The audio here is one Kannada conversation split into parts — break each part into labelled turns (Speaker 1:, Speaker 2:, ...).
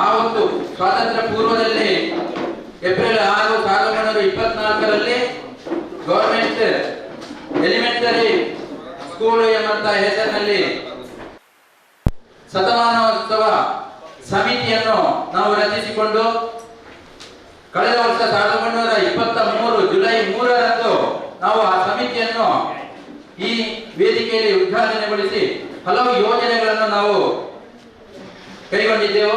Speaker 1: ಆ ಒಂದು ಸ್ವಾತಂತ್ರ್ಯ ಪೂರ್ವದಲ್ಲಿ, ಏಪ್ರಿಲ್ ಆರು ಸಾವಿರದ ಒಂಬೈನೂರ ಇಪ್ಪತ್ನಾಲ್ಕರಲ್ಲಿ ಗವರ್ಮೆಂಟ್ ಎಲಿಮೆಂಟರಿ ಸ್ಕೂಲ್ ಎಂಬಂತ ಹೆಸರಿನಲ್ಲಿ ಶತಮಾನೋತ್ಸವ ಸಮಿತಿಯನ್ನು ನಾವು ರಚಿಸಿಕೊಂಡು ಕಳೆದ ವರ್ಷ ಸಾವಿರದ ಒಂಬೈನೂರ ಇಪ್ಪತ್ತ ಮೂರು ಜುಲೈ ಮೂರರಂದು ನಾವು ಆ ಸಮಿತಿಯನ್ನು ಈ ವೇದಿಕೆಯಲ್ಲಿ ಉದ್ಘಾಟನೆಗೊಳಿಸಿ ಹಲವು ಯೋಜನೆಗಳನ್ನು ನಾವು ಕೈಗೊಂಡಿದ್ದೆವು.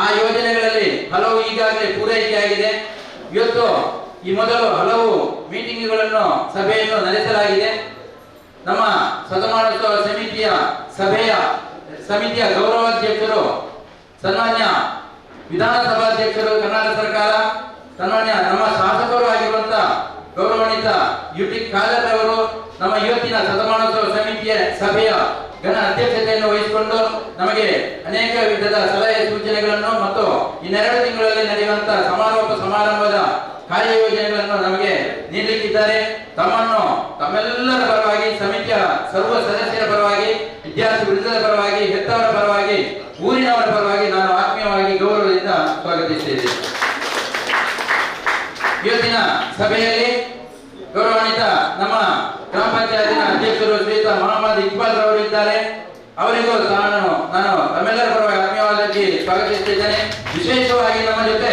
Speaker 1: ಆ ಯೋಜನೆಗಳಲ್ಲಿ ಹಲವು ಈಗಾಗಲೇ ಪೂರೈಕೆಯಾಗಿದೆ. ಇವತ್ತು ಈ ಮೊದಲು ಹಲವು ಮೀಟಿಂಗ್ಗಳನ್ನು, ಸಭೆಯನ್ನು ನಡೆಸಲಾಗಿದೆ. ನಮ್ಮ ಶತಮಾನೋತ್ಸವ ಸಮಿತಿಯ ಸಭೆಯ, ಸಮಿತಿಯ ಗೌರವಾಧ್ಯಕ್ಷರು, ಸನ್ಮಾನ್ಯ ವಿಧಾನಸಭಾಧ್ಯಕ್ಷರು ಕರ್ನಾಟಕ ಸರ್ಕಾರ, ಸನ್ಮಾನ್ಯ ನಮ್ಮ ಶಾಸಕರು ಆಗಿರುವಂತ ಗೌರವಾನ್ವಿತ ಯು ಟಿ ಖಾದರ್ ಅವರು ನಮ್ಮ ಇವತ್ತಿನ ಶತಮಾನೋತ್ಸವ ಸಮಿತಿಯ ಸಭೆಯ ಘನ ಅಧ್ಯಕ್ಷತೆಯನ್ನು ವಹಿಸಿಕೊಂಡು ನಮಗೆ ಅನೇಕ ವಿಧದ ಸಲಹೆ ಸೂಚನೆಗಳನ್ನು ಮತ್ತು ಇನ್ನೆರಡು ತಿಂಗಳಲ್ಲಿ ನಡೆಯುವಂತಹ ಸಮಾರೋಪ ಸಮಾರಂಭದ ಕಾರ್ಯಯೋಜನೆಗಳನ್ನು ನಮಗೆ ನೀಡಲಿಕ್ಕಿದ್ದಾರೆ. ತಮ್ಮನ್ನು ತಮ್ಮೆಲ್ಲರ ಪರವಾಗಿ, ಸಮಿತಿಯ ಸರ್ವ ಸದಸ್ಯರ ಪರವಾಗಿ, ವಿದ್ಯಾರ್ಥಿ ವೃಂದದ ಪರವಾಗಿ, ಹೆತ್ತವರ ಪರವಾಗಿ, ಊರಿನವರ ಪರವಾಗಿ ನಾನು ಆತ್ಮೀಯವಾಗಿ ಗೌರವದಿಂದ ಸ್ವಾಗತಿಸಿದ್ದೇನೆ ಇವತ್ತಿನ ಸಭೆಯಲ್ಲಿ ಗೌರವಾನ್ವಿತ ನಮ್ಮ ಗ್ರಾಮ ಪಂಚಾಯತಿನ ಅಧ್ಯಕ್ಷರು ಶ್ರೀಯುತ ಮೊಹಮ್ಮದ್ ಇಕ್ಬಾಲ್ ರವರು ಇದ್ದಾರೆ. ಅವರಿಗೂ ನಾನು ನಾನು ತಮ್ಮೆಲ್ಲರ ಪರವಾಗಿ ಆತ್ಮೀಯವಾಗಿ ಸ್ವಾಗತಿಸುತ್ತಿದ್ದೇನೆ ವಿಶೇಷವಾಗಿ ನಮ್ಮ ಜೊತೆ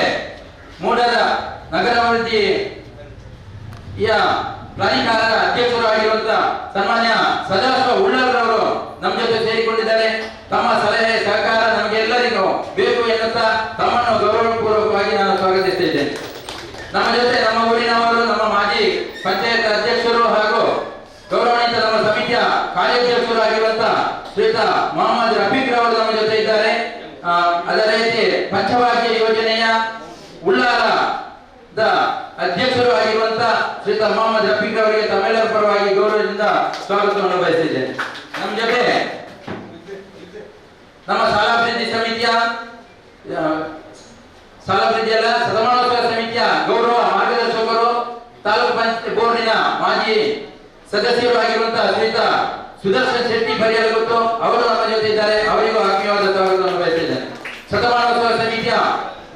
Speaker 1: ಮೂಡದ ನಗರಾಭಿವೃದ್ಧಿ ಪ್ರಾಧಿಕಾರದ ಅಧ್ಯಕ್ಷರು ಆಗಿರುವಂತಹ ಸನ್ಮಾನ್ಯ ಸದಾಶಿವ ಉಳ್ಳಲ್ರವರು ನಮ್ಮ ಜೊತೆ ಸೇರಿಕೊಂಡಿದ್ದಾರೆ. ತಮ್ಮ ಸಲಹೆ ಸಹಕಾರ ನಮಗೆಲ್ಲರಿಗೂ ಬೇಕು ಎನ್ನುತ್ತಾ ತಮ್ಮನ್ನು ಗೌರವಪೂರ್ವಕವಾಗಿ ನಾನು ಸ್ವಾಗತಿಸುತ್ತಿದ್ದೇನೆ ನಮ್ಮ ಜೊತೆ ನಮ್ಮ ಊರಿನವರು ನಮ್ಮ ಮಾಜಿ ಪಂಚಾಯತ್ ಅಧ್ಯಕ್ಷರು ಹಾಗೂ ಗೌರವಾನ್ವಿತ ನಮ್ಮ ಸಮಿತಿಯ ಕಾರ್ಯಾಧ್ಯಕ್ಷರು ಆಗಿರುವಂತ ಶ್ರೀಯುತ ಮೊಹಮ್ಮದ್ ರಫೀಕ್ ರವರು ನಮ್ಮ ಜೊತೆ ಇದ್ದಾರೆ. ಆ, ಅದೇ ರೀತಿ ಪಂಚವಾಕ್ಯ ಯೋಜನೆಯ ಉಳ್ಳಾಲದ ಅಧ್ಯಕ್ಷರು ಆಗಿರುವಂತ ಶ್ರೀತ ಮೊಹಮ್ಮದ್ ರಫೀಕ್ ಅವರಿಗೆ ತಮಿಳರ ಪರವಾಗಿ ಗೌರವದಿಂದ ಸ್ವಾಗತವನ್ನು ಬಯಸಿದ್ದೇನೆ. ನಮ್ಮ ಜೊತೆ ನಮ್ಮ ಶಾಲಾಭಿವೃದ್ಧಿ ಸಮಿತಿಯ ಸಾಲಾಭಿವೃದ್ಧಿ ಅಲ್ಲ ಸದಮಾನೋತ್ಸವ ಸಮಿತಿಯ ಗೌರವ ಮಾರ್ಗದರ್ಶಕರು ತಾಲೂಕು ಪಂಚಾಯತ್ ಬೋರ್ಡಿನ ಮಾಜಿ ಸದಸ್ಯರು ಆಗಿರುವಂತಹ ಶ್ರೀಯುತ ಸುದರ್ಶನ್ ಶೆಟ್ಟಿ ಪರಿಯಲಗುತ್ತು ಅವರು ನಮ್ಮ ಜೊತೆ ಇದ್ದಾರೆ. ಅವರಿಗೂ ಆತ್ಮೀಯವಾದ ಸ್ವಾಗತವನ್ನು ಶತಮಾನೋತ್ಸವ ಸಮಿತಿಯ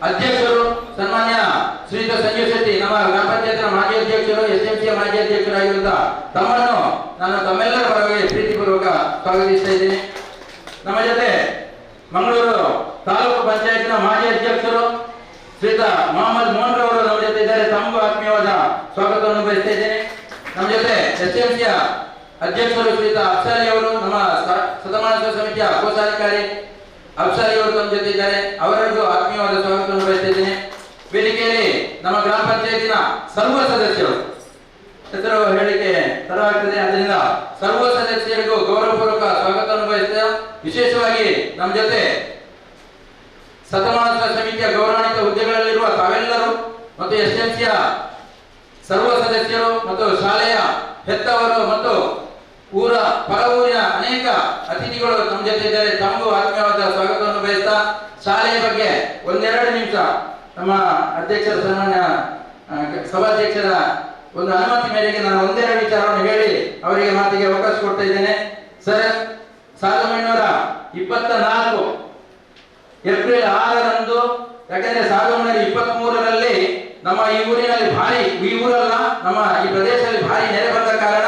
Speaker 1: ಅಧ್ಯಕ್ಷರು ಸನ್ಮಾನ್ಯ ಶ್ರೀಯುತ ಸಂಜೀವ್ ಶೆಟ್ಟಿ, ನಮ್ಮ ಗ್ರಾಮ ಪಂಚಾಯತ್ನ ಮಾಜಿ ಅಧ್ಯಕ್ಷರು ಎಸ್ ಎಂ ಸಿಯ ಮಾಜಿ ಅಧ್ಯಕ್ಷರಾಗಿರುವಂತಹ ತಮ್ಮನ್ನು ನಾನು ತಮ್ಮೆಲ್ಲರ ಪರವಾಗಿ ಪ್ರೀತಿಪೂರ್ವಕ ಸ್ವಾಗತಿಸ್ತಾ ಇದ್ದೀನಿ. ನಮ್ಮ ಜೊತೆ ಮಂಗಳೂರು ತಾಲೂಕು ಪಂಚಾಯತ್ನ ಮಾಜಿ ಅಧ್ಯಕ್ಷರು ಶ್ರೀಯುತ ಮೊಹಮ್ಮದ್ ಮೋಹನ್ ರವರು ನಮ್ಮ ಜೊತೆ ಇದ್ದಾರೆ. ತಮಗೂ ಆತ್ಮೀಯವಾದ ಸ್ವಾಗತವನ್ನು ಬಯಸ್ತಾ ಇದ್ದೇನೆ. ನಮ್ಮ ಜೊತೆ ಎಸ್ ಎಂ ಸಿಯ ಅಧ್ಯಕ್ಷರು ಶ್ರೀತ ಅಫ್ಸಾರಿ ಅವರು, ನಮ್ಮ ಶತಮಾನೋತ್ಸವ ಸಮಿತಿಯ ಕೋಶಾಧಿಕಾರಿ ಅಫ್ಸಾರಿ ಅವರು ನಮ್ಮ ಜೊತೆ ಇದ್ದಾರೆ. ಅವರಿಗೂ ಆತ್ಮೀಯವಾದ ಸ್ವಾಗತವನ್ನು ಬಯಸಿದ್ದೇನೆ ವೇದಿಕೆಯಲ್ಲಿ ನಮ್ಮ ಗ್ರಾಮ ಪಂಚಾಯತಿನ ಸರ್ವ ಸದಸ್ಯರು. ಹೆಸರು ಹೇಳಿಕೆ ತರವಾಗ್ತದೆ ಅದರಿಂದ ಸರ್ವ ಸದಸ್ಯರಿಗೂ ಗೌರವಪೂರ್ವಕ ಸ್ವಾಗತವನ್ನು ಬಯಸ್ತೇವೆ ವಿಶೇಷವಾಗಿ ನಮ್ಮ ಜೊತೆ ಶತಮಾನೋತ್ಸವ ಸಮಿತಿಯ ಗೌರವಾನ್ವಿತ ಹುದ್ದೆಗಳಲ್ಲಿರುವ ತಾವೆಲ್ಲರೂ ಮತ್ತು ಎಸ್ ಎಂ ಸಿಯ ಸರ್ವ ಸದಸ್ಯರು ಮತ್ತು ಶಾಲೆಯ ಹೆತ್ತವರು ಮತ್ತು ಊರ ಪರ ಊರಿನ ಅನೇಕ ಅತಿಥಿಗಳು ನಮ್ಮ ಜೊತೆ ಇದ್ದಾರೆ. ತಮಗೂ ಆತ್ಮೀಯವಾದ ಸ್ವಾಗತವನ್ನು ಬಯಸ್ತಾ ಶಾಲೆಯ ಬಗ್ಗೆ ಒಂದೆರಡು ನಿಮಿಷ ನಮ್ಮ ಅಧ್ಯಕ್ಷರ ಸನ್ಮಾನ್ಯ ಸಭಾಧ್ಯಕ್ಷರ ಒಂದು ಅನುಮತಿ ಮೇರೆಗೆ ನಾನು ಒಂದೆರಡು ವಿಚಾರವನ್ನು ಹೇಳಿ ಅವರಿಗೆ ಮಾತಿಗೆ ಅವಕಾಶ ಕೊಡ್ತಾ ಇದ್ದೇನೆ. ಸರ್ ಸಾವಿರದ ಒಂಬೈನೂರ ಇಪ್ಪತ್ತ ನಾಲ್ಕು ಏಪ್ರಿಲ್ ಆರರಂದು, ಯಾಕಂದ್ರೆ ಸಾವಿರದ ಒಂಬೈನೂರ ಇಪ್ಪತ್ತ್ ಮೂರರಲ್ಲಿ ನಮ್ಮ ಈ ಊರಿನಲ್ಲಿ ಭಾರಿ, ಈ ಊರಲ್ಲ, ನಮ್ಮ ಈ ಪ್ರದೇಶದಲ್ಲಿ ಭಾರಿ ನೆರೆ ಬಂದ ಕಾರಣ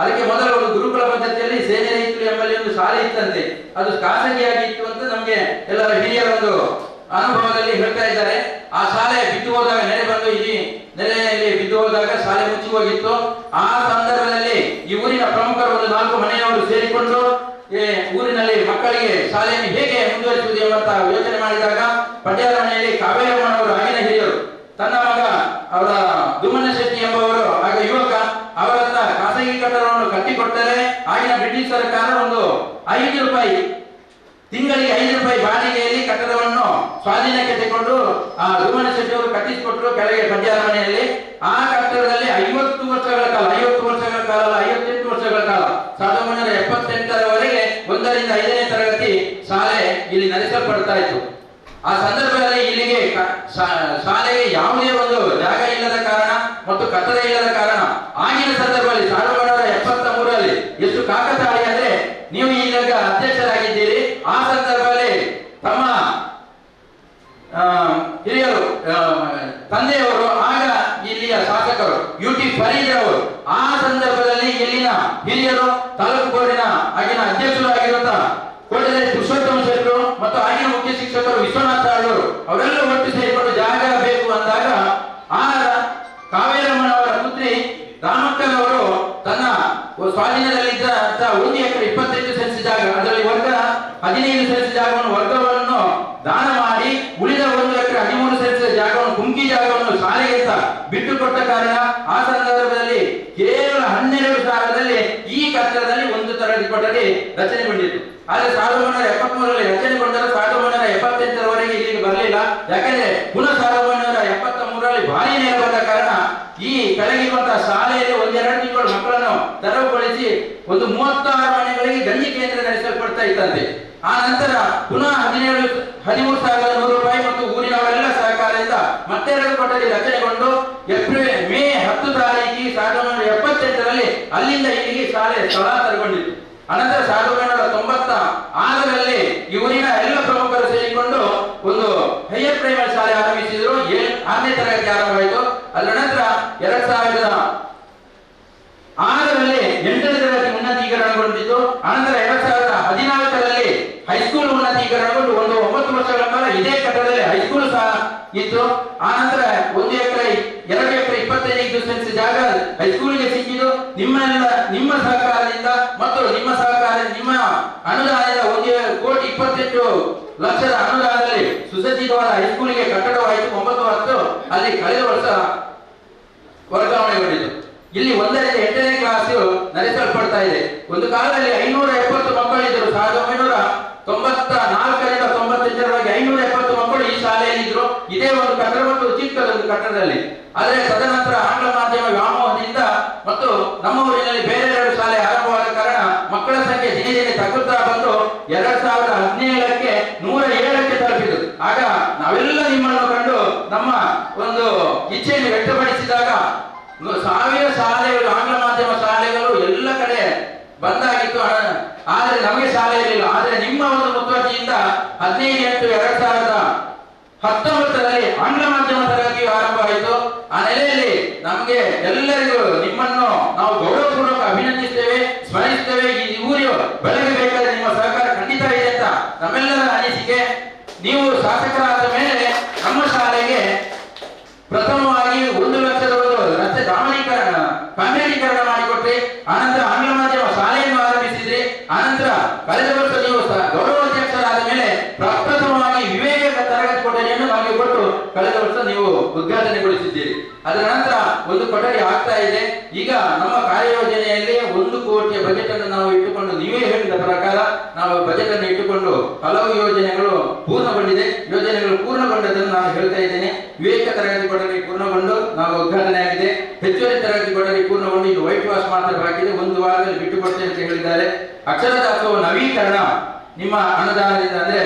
Speaker 1: ಅದಕ್ಕೆ ಮೊದಲು ಒಂದು ಗುರುಕುಲ ಪದ್ಧತಿಯಲ್ಲಿ ಸೇನೆ ಇತ್ತು ಎಂಬಲ್ಲಿ ಒಂದು ಶಾಲೆ ಇತ್ತಂತೆ. ಅದು ಖಾಸಗಿಯಾಗಿ ಅಂತ ನಮಗೆ ಎಲ್ಲರ ಹಿರಿಯರ ಒಂದು ಅನುಭವದಲ್ಲಿ ಹೇಳ್ತಾ ಇದ್ದಾರೆ. ಆ ಶಾಲೆ ಬಿದ್ದು ಹೋದಾಗ ನೆರೆ ಬಂದು ಇಲ್ಲಿ ನೆಲೆಯಲ್ಲಿ ಬಿದ್ದು ಹೋದಾಗ ಶಾಲೆ ಮುಚ್ಚಿ ಹೋಗಿತ್ತು. ಆ ಸಂದರ್ಭದಲ್ಲಿ ಈ ಊರಿನ ಪ್ರಮುಖರು ಒಂದು ನಾಲ್ಕು ಮನೆಯವರು ಸೇರಿಕೊಂಡು ಊರಿನಲ್ಲಿ ಮಕ್ಕಳಿಗೆ ಶಾಲೆಯನ್ನು ಹೇಗೆ ಮುಂದುವರಿಸುವುದು ಎಂಬಂತ ಯೋಚನೆ ಮಾಡಿದಾಗ ಪಟ್ಯಾಲ ಮನೆಯಲ್ಲಿ ಕಾವೇರಮ್ಮನವರು ಆಗಿನ ಹಿರಿಯರು. ತನ್ನ ಮಗ ಅವರ ದುಮ್ಮನ ಶೆಟ್ಟಿ ಎಂಬುವರು ಆಗ ಯುವಕ ಅವರ ಹತ್ರ ಖಾಸಗಿ ಕಟ್ಟಡವನ್ನು ಕಟ್ಟಿಕೊಟ್ಟರೆ ಆಗಿನ ಬ್ರಿಟಿಷ್ ಸರ್ಕಾರ ಒಂದು ಐದು ರೂಪಾಯಿ, ತಿಂಗಳಿಗೆ ಐದು ರೂಪಾಯಿ ಬಾಡಿಗೆಯಲ್ಲಿ ಕಟ್ಟಡವನ್ನು ಸ್ವಾಧೀನಕ್ಕೆ ತೆಗೆದುಕೊಂಡು, ಆ ದುಮ್ಮನ ಶೆಟ್ಟಿ ಅವರು ಕಟ್ಟಿಸಿಕೊಟ್ರು ಕೆಳಗೆ ಪದ್ಯಾಲ ಮನೆಯಲ್ಲಿ. ಆ ಕಟ್ಟಡದಲ್ಲಿ ಐವತ್ತು ವರ್ಷಗಳ ಕಾಲ, ಐವತ್ತು ವರ್ಷಗಳ ಕಾಲ ಐವತ್ತೆಂಟು ವರ್ಷಗಳ ಕಾಲ, ಸಾವಿರದ ಒಂಬೈನೂರ ಎಪ್ಪತ್ತೆಂಟರವರೆಗೆ ಒಂದರಿಂದ ಐದನೇ ತರಗತಿ ಶಾಲೆ ಇಲ್ಲಿ ನಡೆಸಲ್ಪಡ್ತಾ ಇತ್ತು. ಆ ಸಂದರ್ಭದಲ್ಲಿ ಇಲ್ಲಿಗೆ ಶಾಲೆಗೆ ಯಾವುದೇ ಒಂದು ಜಾಗ ಇಲ್ಲದ ಕಾರಣ ಮತ್ತು ಕತ್ತಲೆ ಇಲ್ಲದ ಕಾರಣ ಆಗಿನ ಸಂದರ್ಭದಲ್ಲಿ ಸಾವಿರದ ಒಂಬೈನೂರ ಎಪ್ಪತ್ತ ಮೂರರಲ್ಲಿ ಎಷ್ಟು ಕಾಕತಾಳಿ ಅಂದ್ರೆ ನೀವು ಈಗ ಅಧ್ಯಕ್ಷರಾಗಿದ್ದೀರಿ, ಆ ಸಂದರ್ಭದಲ್ಲಿ ತಮ್ಮ ಹಿರಿಯರು ತಂದೆಯವರು, ಆಗ ಇಲ್ಲಿಯ ಶಾಸಕರು, ಯು ಟಿ ಅವರು ಆ ಸಂದರ್ಭದಲ್ಲಿ ಇಲ್ಲಿನ ಹಿರಿಯರು ತಾಲೂಕು ಬೋರ್ಡಿನ ಆಗಿನ ಅಧ್ಯಕ್ಷರು ಆಗಿರುವಂತಹ ಕೋಟೆ ಪುರುಷೋತ್ತಮ ಶೆಟ್ಟರು ಮತ್ತು ಆಗಿನ ಮುಖ್ಯ ಶಿಕ್ಷಕರು ವಿಶ್ವನಾಥ ಅವರೆಲ್ಲರೂ ಅವರೆಲ್ಲ ಒಟ್ಟು ಸೇರಿಕೊಂಡು ಜಾಗ ಸ್ವಾಧೀನದಲ್ಲಿದ್ದ ಒಂದು ಎಕರೆ ಇಪ್ಪತ್ತೈದು ಸೆನ್ಸ್ ಜಾಗ, ಅದರಲ್ಲಿ ವರ್ಗ ಹದಿನೈದು ಸೆನ್ಸ್ ಜಾಗವನ್ನು ವರ್ಗವನ್ನು ದಾನ ಮಾಡಿ, ಉಳಿದ ಒಂದು ಎಕರೆ ಹದಿಮೂರು ಸೆನ್ಸ್ ಜಾಗವನ್ನು ಕುಂಕಿ ಜಾಗವನ್ನು ಶಾಲೆಗೆ ಬಿಟ್ಟು ಕೊಟ್ಟ ಕಾರಣ ಆ ಸಂದರ್ಭದಲ್ಲಿ ಕೇವಲ ಹನ್ನೆರಡು ಸಾವಿರದಲ್ಲಿ ಈ ಕಟ್ಟಡದಲ್ಲಿ ಒಂದು ತರಗತಿ ಕೊಠಡಿ ರಚನೆಗೊಂಡಿತ್ತು ಆದ್ರೆ ಸಾವಿರದ ಒಂಬೈನೂರ ಎಪ್ಪತ್ಮೂರರಲ್ಲಿ ರಚನೆಗೊಂಡರೆ ಸಾವಿರದ ಒಂಬೈನೂರ ಎಪ್ಪತ್ತೆಂಟರವರೆಗೆ ಇಲ್ಲಿಗೆ ಬರಲಿಲ್ಲ. ಯಾಕಂದ್ರೆ ಪುನಃ ಸಾವಿರದ ಒಂಬೈನೂರ ಎಪ್ಪತ್ತ ಮೂರರಲ್ಲಿ ಭಾರಿ ನೇರ ಬಂದ ಕಾರಣ ಈ ಕೆಳಗಿರುವಂತಹ ಶಾಲೆಯಲ್ಲಿ ಒಂದೆರಡು ತಿಂಗಳು ತೆರವುಗೊಳಿಸಿ ಒಂದು ಮೂವತ್ತಾರು ಮನೆಗಳಿಗೆ ಗಂಜಿ ಕೇಂದ್ರ ನಡೆಸಲ್ಪಡ್ತಾ ಇತ್ತಂತೆ ಆ ನಂತರ ಪುನಃ ಹದಿನೇಳು, ಹದಿಮೂರು ಸಾವಿರದ ನೂರು ರೂಪಾಯಿ ಮತ್ತು ಊರಿನವರೆಲ್ಲ ಸಹಕಾರದಿಂದ ಮತ್ತೆರಡು ಕೊಠಡಿ ರಚನೆಗೊಂಡು ಏಪ್ರಿಲ್, ಮೇ ಹತ್ತು ತಾರೀಕಿಗೆ ಸಾವಿರದ ಒಂಬೈನೂರ ಎಪ್ಪತ್ತೆಂಟರಲ್ಲಿ ಅಲ್ಲಿಂದ ಇಲ್ಲಿಗೆ ಶಾಲೆ ಸ್ಥಳಾಂತರಗೊಂಡಿತು. ಅನಂತರ ಸಾವಿರದ ಒಂಬೈನೂರ ತೊಂಬತ್ತ ಆರರಲ್ಲಿ ಈ ಊರಿನ ಎಲ್ಲ ಪ್ರಮುಖರು ಸೇರಿಕೊಂಡು ಒಂದು ಹೈಯರ್ ಪ್ರೈಮರಿ ಶಾಲೆ ಆರಂಭಿಸಿದ್ರು ಏಳ್ ಆರನೇ ತರಗತಿ ಆರಂಭವಾಯಿತು ಅದರ ನಂತರ ಎರಡ್ ಸಾವಿರದ ಆರರಲ್ಲಿ ಎಂಟನೇ ತರಗತಿ ಉನ್ನತೀಕರಣಗೊಂಡಿತು ಅನಂತರ ಎರಡ್ ಸಾವಿರದ ಹದಿನಾಲ್ಕರಲ್ಲಿ ಹೈಸ್ಕೂಲ್ ಉನ್ನತೀಕರಣಗೊಂಡು ಒಂದು ಒಂಬತ್ತು ವರ್ಷಗಳ ಕಾಲ ಇದೇ ಕಟ್ಟಡದಲ್ಲಿ ಹೈಸ್ಕೂಲ್ ಸಹ ಇತ್ತು ಆನಂತರ ಒಂದು ಎಕರೆ, ಎರಡು ಎಕರೆ, ಇಪ್ಪತ್ತೈದು ಸೆನ್ಸ್ ಜಾಗ ಹೈಸ್ಕೂಲಿಗೆ ಸಿಕ್ಕಿದ್ದು ನಿಮ್ಮೆಲ್ಲ ನಿಮ್ಮ ಸಹಕಾರದಿಂದ ಮತ್ತು ನಿಮ್ಮ ಸಹಕಾರ, ನಿಮ್ಮ ಅನುದಾನದ ಒಂದು ಕೋಟಿ ಇಪ್ಪತ್ತೆಂಟು ಲಕ್ಷದ ಅನುದಾನದಲ್ಲಿ ಸುಸಜ್ಜಿತವಾದ ಹೈಸ್ಕೂಲಿಗೆ ಕಟ್ಟಡವಾಯಿತು. ಒಂಬತ್ತು ಹತ್ತು ಅಲ್ಲಿ ಕಳೆದ ವರ್ಷ ವರ್ಗಾವಣೆಗೊಂಡಿತು ಇಲ್ಲಿ ಒಂದರಿಂದ ಎಂಟನೇ ಕ್ಲಾಸ್ ನಡೆಸಲ್ಪಡ್ತಾ ಇದೆ. ಒಂದು ಕಾಲದಲ್ಲಿ ಐನೂರ ಎಪ್ಪತ್ತು ಮಕ್ಕಳಿದ್ದರು. ಸಾವಿರದ ಒಂಬೈನೂರ ತೊಂಬತ್ತ ನಾಲ್ಕರಿಂದ ತೊಂಬತ್ತೆಂಟರವರೆಗೆ ಐನೂರ ಎಪ್ಪತ್ತು ಮಕ್ಕಳು ಈ ಶಾಲೆಯಲ್ಲಿ ಇದ್ರು ಇದೇ ಒಂದು ಕಟ್ಟಡ ಚಿಕ್ಕದೊಂದು ಕಟ್ಟಡದಲ್ಲಿ ಆದರೆ ತದನಂತರ ಆಂಗ್ಲ ಮಾಧ್ಯಮ ವ್ಯಾಮೋಹದಿಂದ ಮತ್ತು ನಮ್ಮ ಊರಿನಲ್ಲಿ ಬೇರೆ ಎರಡು ಶಾಲೆ ಆರಂಭವಾದ ಕಾರಣ ಮಕ್ಕಳ ಸಂಖ್ಯೆ ದಿನೇ ದಿನೇ ತಗ್ಗುತ್ತಾ ಬಂದು ಎರಡ್ ಸಾವಿರದ ಹದಿನೇಳಕ್ಕೆ ನೂರ ಏಳಕ್ಕೆ ತಲುಪಿತು. ಆಗ ನಾವೆಲ್ಲ ನಿಮ್ಮನ್ನು ಕಂಡು ನಮ್ಮ ಒಂದು ಇಚ್ಛೆಯನ್ನು ವ್ಯಕ್ತಪಡಿಸಿದಾಗ ಸಾವಿರ ಶಾಲೆಗಳು, ಆಂಗ್ಲ ಮಾಧ್ಯಮ ಶಾಲೆಗಳು ಎಲ್ಲ ಕಡೆ ಬಂದಾಗಿತ್ತು. ಆದರೆ ಆದ್ರೆ ನಮಗೆ ಶಾಲೆ ಇರಲಿಲ್ಲ. ಆದ್ರೆ ನಿಮ್ಮ ಒಂದು ಮುತುವರ್ಜಿಯಿಂದ ಹದಿನೈದು ಎಂಟು ಎರಡ್ ಸಾವಿರದ ಹತ್ತೊಂಬತ್ತರಲ್ಲಿ ಆಂಗ್ಲ ಮಾಧ್ಯಮ ತರಗತಿಯು ಆರಂಭವಾಯಿತು. ಆ ನೆಲೆಯಲ್ಲಿ ನಮಗೆ ಎಲ್ಲರಿಗೂ ನಿಮ್ಮನ್ನು ನಾವು ಗೌರವಪೂರ್ವಕ ಅಭಿನಂದಿಸುತ್ತೇವೆ ಸ್ಮರಿಸುತ್ತೇವೆ ಈ ಊರು ಬೆಳಗಬೇಕಾದ್ರೆ ನಿಮ್ಮ ಸಹಕಾರ ಖಂಡಿತ ಇದೆ ಅಂತ ನಮ್ಮೆಲ್ಲರ ಅನಿಸಿಕೆ. ನೀವು ಶಾಸಕರಾದ ಮೇಲೆ ನಮ್ಮ ಶಾಲೆಗೆ ಪ್ರಥಮವಾಗಿ ಒಂದು ಲಕ್ಷದ ಒಂದು ರಸ್ತೆ ಡಾಮರೀಕರಣ ಕಾಂಕ್ರೀಟೀಕರಣ ಮಾಡಿಕೊಟ್ರಿ ಆನಂತರ ಆಂಗ್ಲ ಮಾಧ್ಯಮ ಶಾಲೆಯನ್ನು ಆರಂಭಿಸಿದ್ರಿ ಆನಂತರ ಕಳೆದ ವರ್ಷ ನೀವು ಸ- ಗೌರವಾಧ್ಯಕ್ಷರಾದ ಮೇಲೆ ಪ್ರಪ್ರಥಮವಾಗಿ ವಿವೇಕ ತರಗತಿ ಕೊಠಡಿಯನ್ನು ನಮಗೆ ಕೊಟ್ಟು ಕಳೆದ ವರ್ಷ ನೀವು ಉದ್ಘಾಟನೆಗೊಳಿಸಿದ್ದೀರಿ ಅದರ ನಂತರ ಒಂದು ಕೊಠಡಿ ಆಗ್ತಾ ಇದೆ. ಈಗ ನಮ್ಮ ಕಾರ್ಯಯೋಜನೆಯಲ್ಲಿ ಒಂದು ಕೋಟಿಯ ಬಜೆಟ್ ಅನ್ನು ನಾವು ಇಟ್ಟುಕೊಂಡು ನೀವೇ ಹೇಳಿದ ಪ್ರಕಾರ ನಾವು ಬಜೆಟ್ ಅನ್ನು ಇಟ್ಟುಕೊಂಡು ಹಲವು ಯೋಜನೆಗಳು ಪೂರ್ಣಗೊಂಡಿದೆ. ಯೋಜನೆಗಳು ಪೂರ್ಣಗೊಂಡದನ್ನು ನಾನು ಹೇಳ್ತಾ ಇದ್ದೇನೆ. ವಿವೇಕ ತರಗತಿ ಕೊಠಡಿ ಪೂರ್ಣಗೊಂಡು ನಾವು ಉದ್ಘಾಟನೆ ಆಗಿದೆ. ಹೆಚ್ಚುವರಿ ತರಗತಿ ಕೊಠಡಿ ಪೂರ್ಣಗೊಂಡು ಇದು ವೈಟ್ ವಾಶ್ ಮಾತ್ರ ಬಾಕಿ ಇದೆ ಒಂದು ವಾರದಲ್ಲಿ ಬಿಟ್ಟು ಕೊಡ್ತೇನೆ ಅಂತ ಹೇಳಿದ್ದಾರೆ. ಅಕ್ಷರ ಅಥವಾ ನವೀಕರಣ ನಿಮ್ಮ ಅನುದಾನದಿಂದ ಅಂದ್ರೆ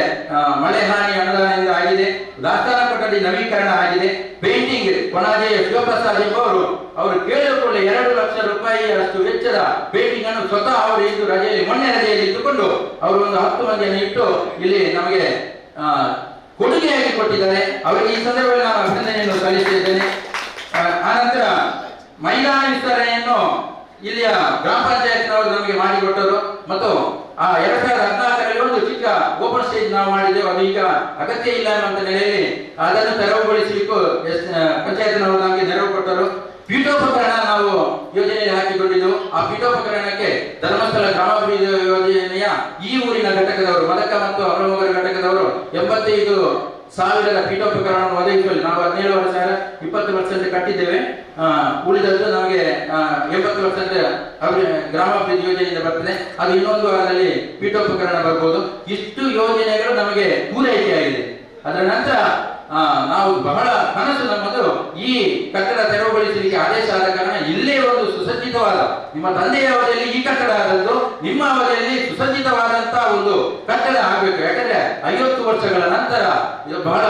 Speaker 1: ಮಳೆ ಹಾನಿ ಅನುದಾನದಿಂದ ಆಗಿದೆ ದಾಸ್ತಾನ ಕೊಠಡಿ ನವೀಕರಣ ಆಗಿದೆ, ಪೇಂಟಿಂಗ್ ಕೊಣಾಜೆಯ ಶಿವಪ್ರಸಾದ್ ಎಂಬುವರು ಅವರು ಕೇಳಿಕೊಳ್ಳಿ ಎರಡು ಲಕ್ಷ ರೂಪಾಯಿಯಷ್ಟು ವೆಚ್ಚದ ಪೇಂಟಿಂಗ್ ಅನ್ನು ಸ್ವತಃ ಅವರು ಇಂದು ರಜೆಯಲ್ಲಿ, ಮೊನ್ನೆ ರಜೆಯಲ್ಲಿ ಇಟ್ಟುಕೊಂಡು ಅವರು ಒಂದು ಹತ್ತು ಮಂದಿಯನ್ನು ಇಟ್ಟು ಇಲ್ಲಿ ನಮಗೆ ಕೊಡುಗೆಯಾಗಿ ಕೊಟ್ಟಿದ್ದಾರೆ. ಅವರಿಗೆ ಈ ಸಂದರ್ಭದಲ್ಲಿ ನಾನು ಅಭಿನಂದನೆಯನ್ನು ಸಲ್ಲಿಸಿದ್ದೇನೆ ಆನಂತರ ಮೈದಾನ ವಿಸ್ತರಣೆಯನ್ನು ಇಲ್ಲಿಯ ಗ್ರಾಮ ಪಂಚಾಯತ್ನವರು ನಮಗೆ ಮಾಡಿಕೊಟ್ಟರು. ಮತ್ತು ಆ ಎರಡ್ ಸಾವಿರದ ಹದಿನಾಲ್ಕರಲ್ಲಿ ಒಂದು ಚಿಕ್ಕ ಓಪನ್ ಸ್ಟೇಜ್ ನಾವು ಮಾಡಿದ್ದೇವೆ. ಅದು ಈಗ ಅಗತ್ಯ ಇಲ್ಲ ಅನ್ನುವಂತ ನೆಲೆಯಲ್ಲಿ ಅದನ್ನು ತೆರವುಗೊಳಿಸಲಿಕ್ಕೂ ಪಂಚಾಯತ್ನವರು ನಮಗೆ ನೆರವು ಕೊಟ್ಟರು. ಪೀಠೋಪಕರಣ ನಾವು ಯೋಜನೆಯಲ್ಲಿ ಹಾಕಿಕೊಂಡಿದ್ದು ಆ ಪೀಠೋಪಕರಣಕ್ಕೆ ಧರ್ಮಸ್ಥಳ ಗ್ರಾಮಾಭಿವೃದ್ಧಿ ಯೋಜನೆಯ ಈ ಊರಿನ ಘಟಕದವರು, ಮದಕ ಮತ್ತು ಅವರಮಗರ ಘಟಕದವರು ಎಂಬತ್ತೈದು ಸಾವಿರದ ಪೀಠೋಪಕರಣವನ್ನು ಒದಗಿಸಲು ನಾವು ಹದಿನೇಳು ವರ್ಷ ಇಪ್ಪತ್ತು ಪರ್ಸೆಂಟ್ ಕಟ್ಟಿದ್ದೇವೆ. ಉಳಿದದ್ದು ನಮಗೆ ಎಂಬತ್ತು ಪರ್ಸೆಂಟ್ ಗ್ರಾಮಾಭಿವೃದ್ಧಿ ಯೋಜನೆಯಿಂದ ಬರ್ತದೆ. ಅದು ಇನ್ನೊಂದು ವಾರದಲ್ಲಿ ಪೀಠೋಪಕರಣ ಬರ್ಬೋದು. ಇಷ್ಟು ಯೋಜನೆಗಳು ನಮಗೆ ಪೂರೈಕೆಯಾಗಿದೆ. ಅದರ ನಂತರ ನಾವು ಬಹಳ ಕನಸು ನಮ್ಮದು ಈ ಕಟ್ಟಡ ತೆರವುಗೊಳಿಸಲಿಕ್ಕೆ ಆದೇಶ ಆದ ಕಾರಣ ಇಲ್ಲೇ ಒಂದು ಸುಸಜ್ಜಿತವಾದ, ನಿಮ್ಮ ತಂದೆಯ ಅವಧಿಯಲ್ಲಿ ಈ ಕಟ್ಟಡ ಆದದ್ದು, ನಿಮ್ಮ ಅವಧಿಯಲ್ಲಿ ಸುಸಜ್ಜಿತವಾದಂತಹ ಒಂದು ಕಟ್ಟಡ ಆಗಬೇಕು. ಯಾಕಂದ್ರೆ ಐವತ್ತು ವರ್ಷಗಳ ನಂತರ ಇದು ಬಹಳ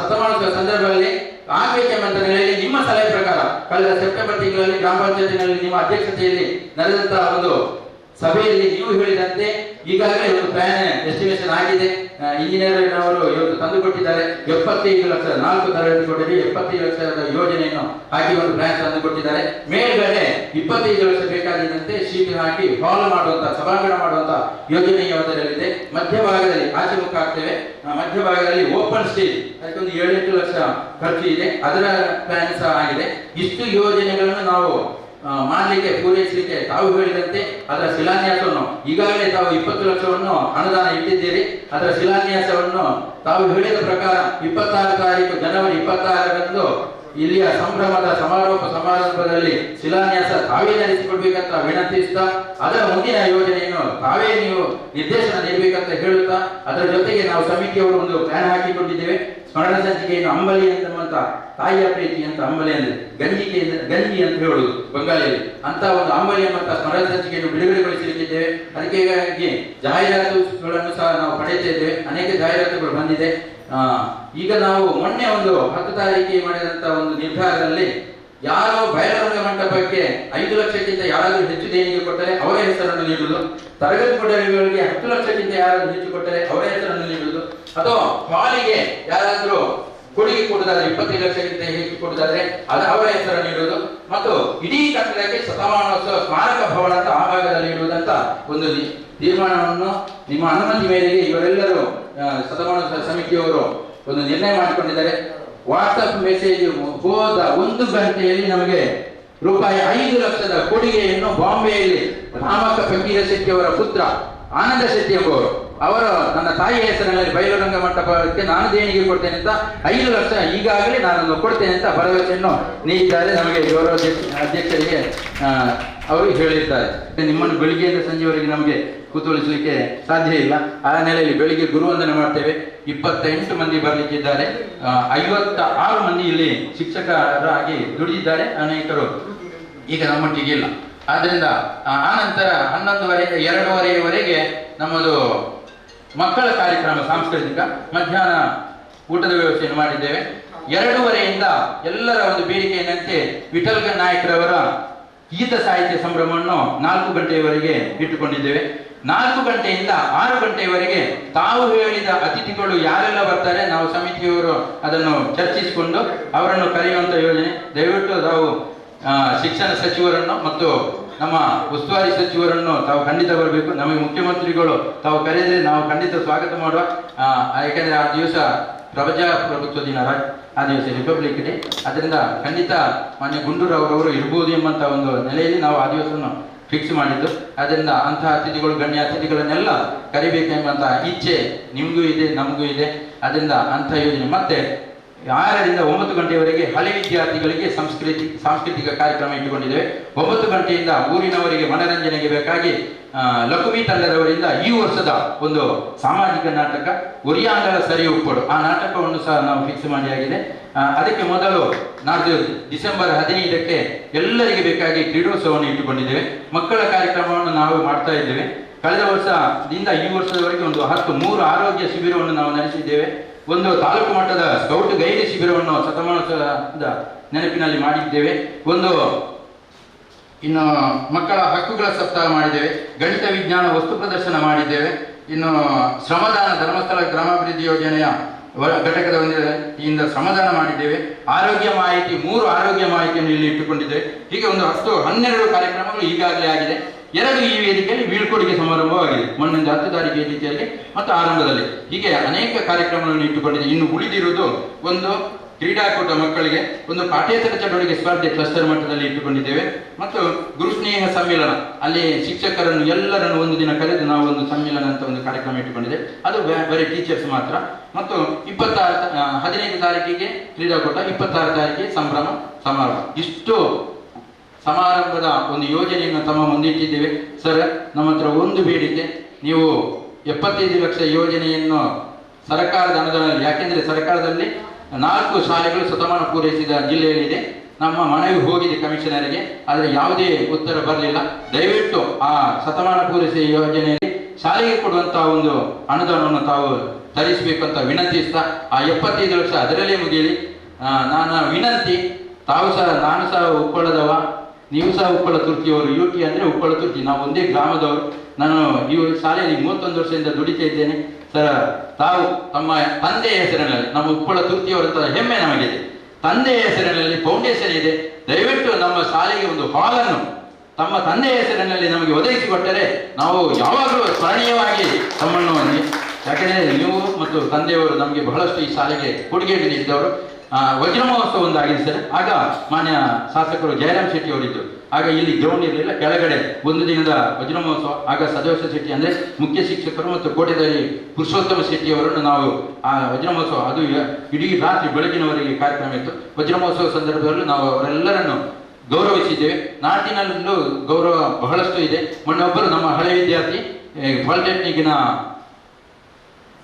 Speaker 1: ಶತಮಾನದ ಸಂದರ್ಭದಲ್ಲಿ ಆಗ್ಬೇಕೆಂಬಂತ ನೆಲೆಯಲ್ಲಿ ನಿಮ್ಮ ಸಲಹೆ ಪ್ರಕಾರ ಕಳೆದ ಸೆಪ್ಟೆಂಬರ್ ತಿಂಗಳಲ್ಲಿ ಗ್ರಾಮ ಪಂಚಾಯತಿನಲ್ಲಿ ನಿಮ್ಮ ಅಧ್ಯಕ್ಷತೆಯಲ್ಲಿ ನಡೆದಂತಹ ಒಂದು ಸಭೆಯಲ್ಲಿ ನೀವು ಹೇಳಿದಂತೆ ಈಗಾಗಲೇ ಒಂದು ಪ್ಲಾನ್ ಎಸ್ಟಿಮೇಷನ್ ಆಗಿದೆ. ಇಂಜಿನಿಯರ್ ಅವರು ಇವತ್ತು ತಂದು ಕೊಟ್ಟಿದ್ದಾರೆ. ಎಪ್ಪತ್ತೈದು ಲಕ್ಷ, ನಾಲ್ಕು ತರಗತಿ ಕೊಟ್ಟಿದೆ ಎಪ್ಪತ್ತೈದು ಲಕ್ಷದ ಯೋಜನೆಯನ್ನು ಹಾಕಿ ಒಂದು ಪ್ಲಾನ್ ತಂದು ಕೊಟ್ಟಿದ್ದಾರೆ. ಮೇಲ್ಗಡೆ ಇಪ್ಪತ್ತೈದು ಲಕ್ಷ ಬೇಕಾಗಿದ್ದಂತೆ ಶೀಟ್ ಹಾಕಿ ಹಾಲ್ ಮಾಡುವಂತಹ ಸಭಾಂಗಣ ಮಾಡುವಂತಹ ಯೋಜನೆ ಯಾವುದರಲ್ಲಿದೆ? ಮಧ್ಯಭಾಗದಲ್ಲಿ ಆಚೆ ಮುಖ ಆಗ್ತೇವೆ ಮಧ್ಯಭಾಗದಲ್ಲಿ ಓಪನ್ ಸ್ಟೇಜ್ ಅದಕ್ಕೆ ಒಂದು ಏಳೆಂಟು ಲಕ್ಷ ಖರ್ಚು ಇದೆ. ಅದರ ಪ್ಲಾನ್ ಸಹ ಆಗಿದೆ. ಇಷ್ಟು ಯೋಜನೆಗಳನ್ನು ನಾವು ಮಾಡ್ಲಿಕ್ಕೆ ಪೂರೈಸಲಿಕ್ಕೆ ತಾವು ಹೇಳಿದಂತೆ ಅದರ ಶಿಲಾನ್ಯಾಸವನ್ನು ಈಗಾಗಲೇ ತಾವು ಇಪ್ಪತ್ತು ಲಕ್ಷವನ್ನು ಅನುದಾನ ಇಟ್ಟಿದ್ದೀರಿ. ಅದರ ಶಿಲಾನ್ಯಾಸವನ್ನು ತಾವು ಹೇಳಿದ ಪ್ರಕಾರ ಇಪ್ಪತ್ತಾರು ತಾರೀಕು ಜನವರಿ ಇಪ್ಪತ್ತಾರರಂದು ಇಲ್ಲಿಯ ಸಂಭ್ರಮದ ಸಮಾರೋಪ ಸಮಾರಂಭದಲ್ಲಿ ಶಿಲಾನ್ಯಾಸ ತಾವೇ ನಡೆಸಿಕೊಡ್ಬೇಕಂತ ವಿನಂತಿಸ್ತಾ ಅದರ ಮುಂದಿನ ಯೋಜನೆಯನ್ನು ತಾವೇ ನೀವು ನಿರ್ದೇಶನ ನೀಡಬೇಕಂತ ಹೇಳುತ್ತಾ, ಅದರ ಜೊತೆಗೆ ನಾವು ಸಮಿತಿಯವರು ಒಂದು ಪ್ಲಾನ್ ಹಾಕಿಕೊಂಡಿದ್ದೇವೆ. ಸ್ಮರಣ ಸಂಚಿಕೆಯನ್ನು ಅಂಬಲಿ ಅಂತಂತ ತಾಯಿಯ ಪ್ರೀತಿ ಅಂತ ಅಂಬಲಿ ಅಂದ್ರೆ ಗಂಜಿಕೆ ಗಂಜಿ ಅಂತ ಹೇಳುದು ಬಂಗಾಳಿಯಲ್ಲಿ. ಅಂತ ಒಂದು ಅಂಬಲಿ ಎಂಬಂತ ಸ್ಮರಣ ಸಂಚಿಕೆಯನ್ನು ಬಿಡುಗಡೆಗೊಳಿಸಲಿಕ್ಕಿದ್ದೇವೆ. ಅದಕ್ಕೆ ಜಾಹೀರಾತುಗಳನ್ನು ಸಹ ನಾವು ಪಡೆಯುತ್ತಿದ್ದೇವೆ. ಅನೇಕ ಜಾಹೀರಾತುಗಳು ಬಂದಿದೆ. ಈಗ ನಾವು ಮೊನ್ನೆ ಒಂದು ಹತ್ತು ತಾರೀಕಿಗೆ ಮಾಡಿದಂತ ಒಂದು ನಿರ್ಧಾರದಲ್ಲಿ ಯಾರೋ ಬಯಲರಂಗ ಮಂಟಪಕ್ಕೆ ಐದು ಲಕ್ಷಕ್ಕಿಂತ ಯಾರಾದರೂ ಹೆಚ್ಚು ದೇಣಿಗೆ ಕೊಟ್ಟರೆ ಅವರ ಹೆಸರನ್ನು ನೀಡುವುದು, ತರಗತಿ ಕೊಠಡಿಗಳಿಗೆ ಹತ್ತು ಲಕ್ಷಕ್ಕಿಂತ ಯಾರಾದರೂ ಹೆಚ್ಚು ಕೊಟ್ಟರೆ ಅವರ ಹೆಸರನ್ನು ನೀಡುವುದು, ಅಥವಾ ಹಾಲಿಗೆ ಯಾರಾದರೂ ಕೊಡುಗೆ ಕೊಡುದಾದ್ರೆ ಇಪ್ಪತ್ತೈದು ಲಕ್ಷಕ್ಕಿಂತ ಹೆಚ್ಚು ಕೊಡುದಾದ್ರೆ ಅದು ಅವರ ಹೆಸರನ್ನು ನೀಡುವುದು, ಮತ್ತು ಇಡೀ ಕಟ್ಟಡಕ್ಕೆ ಶತಮಾನೋತ್ಸವ ಸ್ಮಾರಕ ಭವನ ಅಂತ ಆ ಭಾಗದಲ್ಲಿ ಇಡುವುದಂತ ಒಂದು ತೀರ್ಮಾನವನ್ನು ನಿಮ್ಮ ಅನುಮತಿ ಮೇರೆಗೆ ಇವರೆಲ್ಲರೂ ಸತಮಾನ ಸಮಿತಿಯವರು ಒಂದು ನಿರ್ಣಯ ಮಾಡಿಕೊಂಡಿದ್ದಾರೆ. ವಾಟ್ಸಪ್ ಮೆಸೇಜ್ ಹೋದ ಒಂದು ಗಂಟೆಯಲ್ಲಿ ನಮಗೆ ರೂಪಾಯಿ ಐದು ಲಕ್ಷದ ಕೊಡುಗೆಯನ್ನು ಬಾಂಬೆಯಲ್ಲಿ ರಾಮಕ್ಕ ಫಕೀರ ಶೆಟ್ಟಿ ಪುತ್ರ ಆನಂದ ಶೆಟ್ಟಿ ಎಂಬುವರು. ಅವರು, ನನ್ನ ತಾಯಿಯ ಹೆಸರಿನಲ್ಲಿ ಬಯಲುರಂಗ ಮಂಟಪಕ್ಕೆ ನಾನು ದೇಣಿಗೆ ಕೊಡ್ತೇನೆ ಅಂತ ಐದು ಲಕ್ಷ ಈಗಾಗಲೇ ನಾನು ಕೊಡ್ತೇನೆ ಅಂತ ಭರವಸೆಯನ್ನು ನೀಡಿದ್ದಾರೆ ನಮಗೆ ಗೌರವ ಅಧ್ಯಕ್ಷ- ಅಧ್ಯಕ್ಷರಿಗೆ ಅವರು ಹೇಳಿದ್ದಾರೆ. ನಿಮ್ಮನ್ನು ಬೆಳಿಗ್ಗೆಯಿಂದ ಸಂಜೆವರೆಗೆ ನಮಗೆ ಕುತೂಹಲಿಸಲಿಕ್ಕೆ ಸಾಧ್ಯ ಇಲ್ಲ. ಆ ನೆಲೆಯಲ್ಲಿ ಬೆಳಿಗ್ಗೆ ಗುರುವಂದನೆ ಮಾಡ್ತೇವೆ. ಇಪ್ಪತ್ತೆಂಟು ಮಂದಿ ಬರಲಿಕ್ಕಿದ್ದಾರೆ. ಐವತ್ತ ಆರು ಮಂದಿ ಇಲ್ಲಿ ಶಿಕ್ಷಕರಾಗಿ ದುಡಿದಿದ್ದಾರೆ. ಅನೇಕರು ಈಗ ನಮ್ಮೊಟ್ಟಿಗೆ ಇಲ್ಲ. ಆದ್ದರಿಂದ, ಆ ನಂತರ ಹನ್ನೊಂದುವರೆ ಎರಡೂವರೆಯವರೆಗೆ ನಮ್ಮದು ಮಕ್ಕಳ ಕಾರ್ಯಕ್ರಮ, ಸಾಂಸ್ಕೃತಿಕ ಮಧ್ಯಾಹ್ನ ಊಟದ ವ್ಯವಸ್ಥೆಯನ್ನು ಮಾಡಿದ್ದೇವೆ. ಎರಡೂವರೆಯಿಂದ ಎಲ್ಲರ ಒಂದು ಬೇಡಿಕೆಯಂತೆ ವಿಠಲ್ ನಾಯಕರವರ ಗೀತ ಸಾಹಿತ್ಯ ಸಂಭ್ರಮವನ್ನು ನಾಲ್ಕು ಗಂಟೆಯವರೆಗೆ ಇಟ್ಟುಕೊಂಡಿದ್ದೇವೆ. ನಾಲ್ಕು ಗಂಟೆಯಿಂದ ಆರು ಗಂಟೆಯವರೆಗೆ ತಾವು ಹೇಳಿದ ಅತಿಥಿಗಳು ಯಾರೆಲ್ಲ ಬರ್ತಾರೆ ನಾವು ಸಮಿತಿಯವರು ಅದನ್ನು ಚರ್ಚಿಸಿಕೊಂಡು ಅವರನ್ನು ಕರೆಯುವಂಥ ಯೋಜನೆ. ದಯವಿಟ್ಟು ತಾವು ಶಿಕ್ಷಣ ಸಚಿವರನ್ನು ಮತ್ತು ನಮ್ಮ ಉಸ್ತುವಾರಿ ಸಚಿವರನ್ನು ತಾವು ಖಂಡಿತ ಬರಬೇಕು. ನಮಗೆ ಮುಖ್ಯಮಂತ್ರಿಗಳು ತಾವು ಕರೆದರೆ ನಾವು ಖಂಡಿತ ಸ್ವಾಗತ ಮಾಡುವ ಯಾಕಂದ್ರೆ ಆ ದಿವಸ ಪ್ರಜಾಪ್ರಭುತ್ವ ದಿನ ಆ ದಿವಸ ರಿಪಬ್ಲಿಕ್ ಡೇ. ಅದರಿಂದ ಖಂಡಿತ ಮಾನ್ಯ ಗುಂಡೂರಾವ್ರವರು ಇರ್ಬೋದು ಎಂಬಂತ ಒಂದು ನೆಲೆಯಲ್ಲಿ ನಾವು ಆ ದಿವಸವನ್ನು ಫಿಕ್ಸ್ ಮಾಡಿದ್ದು. ಅದರಿಂದ ಅಂತಹ ಅತಿಥಿಗಳು, ಗಣ್ಯ ಅತಿಥಿಗಳನ್ನೆಲ್ಲ ಕರಿಬೇಕೆಂಬಂತಹ ಇಚ್ಛೆ ನಿಮಗೂ ಇದೆ, ನಮಗೂ ಇದೆ. ಅದರಿಂದ ಅಂಥ ಯೋಜನೆ. ಮತ್ತೆ ಆರರಿಂದ ಒಂಬತ್ತು ಗಂಟೆಯವರೆಗೆ ಹಳೆ ವಿದ್ಯಾರ್ಥಿಗಳಿಗೆ ಸಂಸ್ಕೃತಿ ಸಾಂಸ್ಕೃತಿಕ ಕಾರ್ಯಕ್ರಮ ಇಟ್ಟುಕೊಂಡಿದ್ದೇವೆ. ಒಂಬತ್ತು ಗಂಟೆಯಿಂದ ಊರಿನವರಿಗೆ ಮನರಂಜನೆಗೆ ಬೇಕಾಗಿ ಆ, ಲಕ್ಷ್ಮೀ ತಂಡದವರಿಂದ ಈ ವರ್ಷದ ಒಂದು ಸಾಮಾಜಿಕ ನಾಟಕ ಉರಿಯಾಂಗಲ ಸರಿ ಉಪ್ಪಡು. ಆ ನಾಟಕವನ್ನು ಸಹ ನಾವು ಫಿಕ್ಸ್ ಮಾಡಿ ಆಗಿದೆ. ಅದಕ್ಕೆ ಮೊದಲು ನಾಡ್ದು ಡಿಸೆಂಬರ್ ಹದಿನೈದಕ್ಕೆ ಎಲ್ಲರಿಗೆ ಬೇಕಾಗಿ ಕ್ರೀಡೋತ್ಸವವನ್ನು ಇಟ್ಟುಕೊಂಡಿದ್ದೇವೆ. ಮಕ್ಕಳ ಕಾರ್ಯಕ್ರಮವನ್ನು ನಾವು ಮಾಡ್ತಾ ಇದ್ದೇವೆ. ಕಳೆದ ವರ್ಷದಿಂದ ಈ ವರ್ಷದವರೆಗೆ ಒಂದು ಹತ್ತು ಮೂರು ಆರೋಗ್ಯ ಶಿಬಿರವನ್ನು ನಾವು ನಡೆಸಿದ್ದೇವೆ. ಒಂದು ತಾಲೂಕು ಮಟ್ಟದ ಸ್ಕೌಟ್ ಗೈಡ್ ಶಿಬಿರವನ್ನು ಶತಮಾನೋತ್ಸವದ ನೆನಪಿನಲ್ಲಿ ಮಾಡಿದ್ದೇವೆ. ಒಂದು ಇನ್ನು ಮಕ್ಕಳ ಹಕ್ಕುಗಳ ಸಪ್ತಾಹ ಮಾಡಿದ್ದೇವೆ. ಗಣಿತ, ವಿಜ್ಞಾನ, ವಸ್ತು ಪ್ರದರ್ಶನ ಮಾಡಿದ್ದೇವೆ. ಇನ್ನು ಶ್ರಮದಾನ, ಧರ್ಮಸ್ಥಳ ಗ್ರಾಮಾಭಿವೃದ್ಧಿ ಯೋಜನೆಯ ಘಟಕದ ಒಂದಿಂದ ಶ್ರಮದಾನ ಮಾಡಿದ್ದೇವೆ. ಆರೋಗ್ಯ ಮಾಹಿತಿ, ಮೂರು ಆರೋಗ್ಯ ಮಾಹಿತಿಯನ್ನು ಇಲ್ಲಿ ಇಟ್ಟುಕೊಂಡಿದ್ದೇವೆ. ಹೀಗೆ ಒಂದು ಹತ್ತು, ಹನ್ನೆರಡು ಕಾರ್ಯಕ್ರಮಗಳು ಈಗಾಗಲೇ ಆಗಿದೆ. ಎರಡು ಈ ವೇದಿಕೆಯಲ್ಲಿ ಬೀಳ್ಕೊಡುಗೆ ಸಮಾರಂಭವಾಗಿದೆ. ಮಣ್ಣಿಂದ ಹತ್ತು ತಾರೀಕು ವೇದಿಕೆಯಲ್ಲಿ ಮತ್ತು ಆರಂಭದಲ್ಲಿ. ಹೀಗೆ ಅನೇಕ ಕಾರ್ಯಕ್ರಮಗಳನ್ನು ಇಟ್ಟುಕೊಂಡಿದೆ. ಇನ್ನು ಉಳಿದಿರುವುದು ಒಂದು ಕ್ರೀಡಾಕೂಟ ಮಕ್ಕಳಿಗೆ, ಒಂದು ಪಾಠ್ಯೇತರ ಚಟುವಟಿಕೆ ಸ್ಪರ್ಧೆ ಕ್ಲಸ್ಟರ್ ಮಟ್ಟದಲ್ಲಿ ಇಟ್ಟುಕೊಂಡಿದ್ದೇವೆ. ಮತ್ತು ಗುರುಸ್ನೇಹ ಸಮ್ಮೇಳನ, ಅಲ್ಲಿ ಶಿಕ್ಷಕರನ್ನು ಎಲ್ಲರನ್ನು ಒಂದು ದಿನ ಕರೆದು ನಾವು ಒಂದು ಸಮ್ಮೇಳನ ಅಂತ ಒಂದು ಕಾರ್ಯಕ್ರಮ ಇಟ್ಟುಕೊಂಡಿದೆ. ಅದು ಬರೀ ಟೀಚರ್ಸ್ ಮಾತ್ರ. ಮತ್ತು ಇಪ್ಪತ್ತಾರು ಹದಿನೈದು ತಾರೀಕಿಗೆ ಕ್ರೀಡಾಕೂಟ, ಇಪ್ಪತ್ತಾರು ತಾರೀಕಿಗೆ ಸಂಭ್ರಮ ಸಮಾರಂಭ. ಇಷ್ಟು ಸಮಾರಂಭದ ಒಂದು ಯೋಜನೆಯನ್ನು ತಮ್ಮ ಮುಂದಿಟ್ಟಿದ್ದೇವೆ. ಸರ್, ನಮ್ಮ ಹತ್ರ ಒಂದು ಬೇಡಿಕೆ. ನೀವು ಎಪ್ಪತ್ತೈದು ಲಕ್ಷ ಯೋಜನೆಯನ್ನು ಸರ್ಕಾರದ ಅನುದಾನದಲ್ಲಿ, ಯಾಕೆಂದರೆ ಸರ್ಕಾರದಲ್ಲಿ ನಾಲ್ಕು ಶಾಲೆಗಳು ಶತಮಾನ ಪೂರೈಸಿದ ಜಿಲ್ಲೆಯಲ್ಲಿದೆ. ನಮ್ಮ ಮನವಿ ಹೋಗಿದೆ ಕಮಿಷನರ್ಗೆ, ಆದರೆ ಯಾವುದೇ ಉತ್ತರ ಬರಲಿಲ್ಲ. ದಯವಿಟ್ಟು ಆ ಶತಮಾನ ಪೂರೈಸಿದ ಯೋಜನೆಯಲ್ಲಿ ಶಾಲೆಗೆ ಕೊಡುವಂತಹ ಒಂದು ಅನುದಾನವನ್ನು ತಾವು ತರಿಸಬೇಕಂತ ವಿನಂತಿಸ್ತಾ, ಆ ಎಪ್ಪತ್ತೈದು ಲಕ್ಷ ಅದರಲ್ಲೇ ಮುಗಿಯಲಿ. ನಾನು ವಿನಂತಿ, ತಾವು ಸಹ, ನಾನು ಸಹ ಉಪ್ಪಳದವ ನೀವು ಸಹ ಉಪ್ಪಳ ತುರ್ತಿಯವರು ಯು ಅಂದರೆ ಉಪ್ಪಳ ತುರ್ತಿ ನಾವು ಒಂದೇ ಗ್ರಾಮದವರು. ನಾನು ಈ ಶಾಲೆಯಲ್ಲಿ ಮೂವತ್ತೊಂದು ವರ್ಷದಿಂದ ದುಡಿತಾ ಇದ್ದೇನೆ. ಸರ್, ತಾವು ತಮ್ಮ ತಂದೆಯ ಹೆಸರಿನಲ್ಲಿ, ನಮ್ಮ ಉಪ್ಪಳ ತುರ್ಕಿಯವರ ಹೆಮ್ಮೆ ನಮಗಿದೆ. ತಂದೆಯ ಹೆಸರಿನಲ್ಲಿ ಫೌಂಡೇಶನ್ ಇದೆ. ದಯವಿಟ್ಟು ನಮ್ಮ ಶಾಲೆಗೆ ಒಂದು ಹಾಲನ್ನು ತಮ್ಮ ತಂದೆಯ ಹೆಸರಿನಲ್ಲಿ ನಮಗೆ ಒದಗಿಸಿಕೊಟ್ಟರೆ ನಾವು ಯಾವಾಗಲೂ ಸ್ಮರಣೀಯವಾಗಿ ತಮ್ಮನ್ನು ಯಾಕಂದರೆ ನೀವು ಮತ್ತು ತಂದೆಯವರು ನಮಗೆ ಬಹಳಷ್ಟು ಈ ಶಾಲೆಗೆ ಕೊಡುಗೆ ನೀಡಿದ್ದವರು ಆ, ವಜ್ರ ಮಹೋತ್ಸವ ಒಂದು ಆಗಿದೆ ಸರ್. ಆಗ ಮಾನ್ಯ ಶಾಸಕರು ಜಯರಾಮ್ ಶೆಟ್ಟಿ ಅವರಿದ್ದರು ಆಗ ಇಲ್ಲಿ ಗ್ರೌಂಡ್ ಇರಲಿಲ್ಲ ಕೆಳಗಡೆ ಒಂದು ದಿನದ ವಜ್ರಮಹೋತ್ಸವ ಆಗ ಸದೋಷ ಶೆಟ್ಟಿ ಅಂದರೆ ಮುಖ್ಯ ಶಿಕ್ಷಕರು ಮತ್ತು ಕೋಟೆದಾರಿ ಪುರುಷೋತ್ತಮ ಶೆಟ್ಟಿ ಅವರನ್ನು ನಾವು ಆ ವಜ್ರಮಹೋತ್ಸವ ಅದು ಇಡೀ ರಾತ್ರಿ ಬೆಳಗಿನವರೆಗೆ ಕಾರ್ಯಕ್ರಮ ಇತ್ತು. ವಜ್ರಮಹೋತ್ಸವ ಸಂದರ್ಭದಲ್ಲೂ ನಾವು ಅವರೆಲ್ಲರನ್ನು ಗೌರವಿಸಿದ್ದೇವೆ. ನಾಟಿನಲ್ಲೂ ಗೌರವ ಬಹಳಷ್ಟು ಇದೆ. ಮೊನ್ನೊಬ್ಬರು ನಮ್ಮ ಹಳೆ ವಿದ್ಯಾರ್ಥಿ ಪಾಲಿಟೆಕ್ನಿಕ್ನ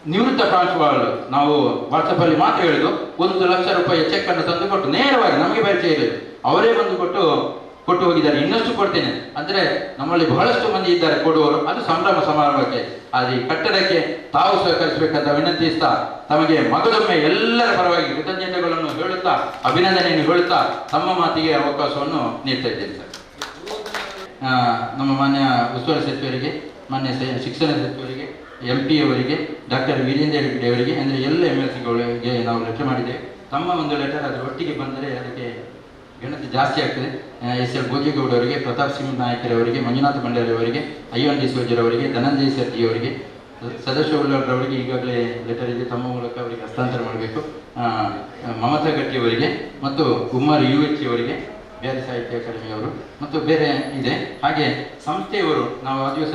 Speaker 1: ನಿವೃತ್ತ ಪ್ರಾಂಶುಪಾಲರು, ನಾವು ವಾಟ್ಸಪ್ ಅಲ್ಲಿ ಮಾತ್ರ ಹೇಳಿದ್ದು, ಒಂದು ಲಕ್ಷ ರೂಪಾಯಿ ಚೆಕ್ ಅನ್ನು ತಂದು ಕೊಟ್ಟು ನೇರವಾಗಿ ನಮಗೆ ಪರಿಚಯ ಅವರೇ ಬಂದು ಕೊಟ್ಟು ಕೊಟ್ಟು ಹೋಗಿದ್ದಾರೆ. ಇನ್ನಷ್ಟು ಕೊಡ್ತೇನೆ. ಅಂದ್ರೆ ನಮ್ಮಲ್ಲಿ ಬಹಳಷ್ಟು ಮಂದಿ ಇದ್ದಾರೆ ಕೊಡುವವರು. ಅದು ಸಂಭ್ರಮ ಸಮಾರಂಭಕ್ಕೆ. ಆದರೆ ಈ ಕಟ್ಟಡಕ್ಕೆ ತಾವು ಸಹಕರಿಸಬೇಕಂತ ವಿನಂತಿಸ್ತಾ ತಮಗೆ ಮಗದೊಮ್ಮೆ ಎಲ್ಲರ ಪರವಾಗಿ ಕೃತಜ್ಞತೆಗಳನ್ನು ಹೇಳುತ್ತಾ, ಅಭಿನಂದನೆಯನ್ನು ಹೇಳುತ್ತಾ, ತಮ್ಮ ಮಾತಿಗೆ ಅವಕಾಶವನ್ನು ನೀಡ್ತಾ ಇದ್ದೇನೆ, ಸರ್. ನಮ್ಮ ಮಾನ್ಯ ಉಸ್ತುವಾರಿ ಸಚಿವರಿಗೆ, ಮಾನ್ಯ ಶಿಕ್ಷಣ ಸಚಿವರಿಗೆ ಎಂ ಪಿ ಅವರಿಗೆ, ಡಾಕ್ಟರ್ ವೀರೇಂದ್ರ ಹೆಗ್ಡೆ ಅವರಿಗೆ, ಅಂದರೆ ಎಲ್ಲ ಎಂ ಎಲ್ ಸಿಗಳಿಗೆ ನಾವು ಲೆಟರ್ ಮಾಡಿದೆ ತಮ್ಮ ಒಂದು ಲೆಟರ್ ಅದರ ಒಟ್ಟಿಗೆ ಬಂದರೆ ಅದಕ್ಕೆ ಗಣತಿ ಜಾಸ್ತಿ ಆಗ್ತದೆ. ಎಸ್ ಎಲ್ ಭೋಜೇಗೌಡ ಅವರಿಗೆ, ಪ್ರತಾಪ್ ಸಿಂಗ್ ನಾಯಕರವರಿಗೆ ಮಂಜುನಾಥ ಭಂಡಾರಿ ಅವರಿಗೆ ಅಯ್ಯನ್ ಡಿ ಸೋಜರ್ ಅವರಿಗೆ, ಧನಂಜಯ ಶೆಟ್ಟಿ ಅವರಿಗೆ, ಸದಾಶಿವ ಅವರಿಗೆ ಈಗಾಗಲೇ ಲೆಟರ್ ಇದೆ. ತಮ್ಮ ಮೂಲಕ ಅವರಿಗೆ ಹಸ್ತಾಂತರ ಮಾಡಬೇಕು. ಮಮತಾ ಗಟ್ಟಿ ಅವರಿಗೆ ಮತ್ತು ಕುಮಾರ್ ಯು ಎಚ್ ಅವರಿಗೆ, ಬೇರೆ ಸಾಹಿತ್ಯ ಅಕಾಡೆಮಿಯವರು ಮತ್ತು ಬೇರೆ ಇದೆ. ಹಾಗೆ ಸಂಸ್ಥೆಯವರು, ನಾವು ಆ ದಿವಸ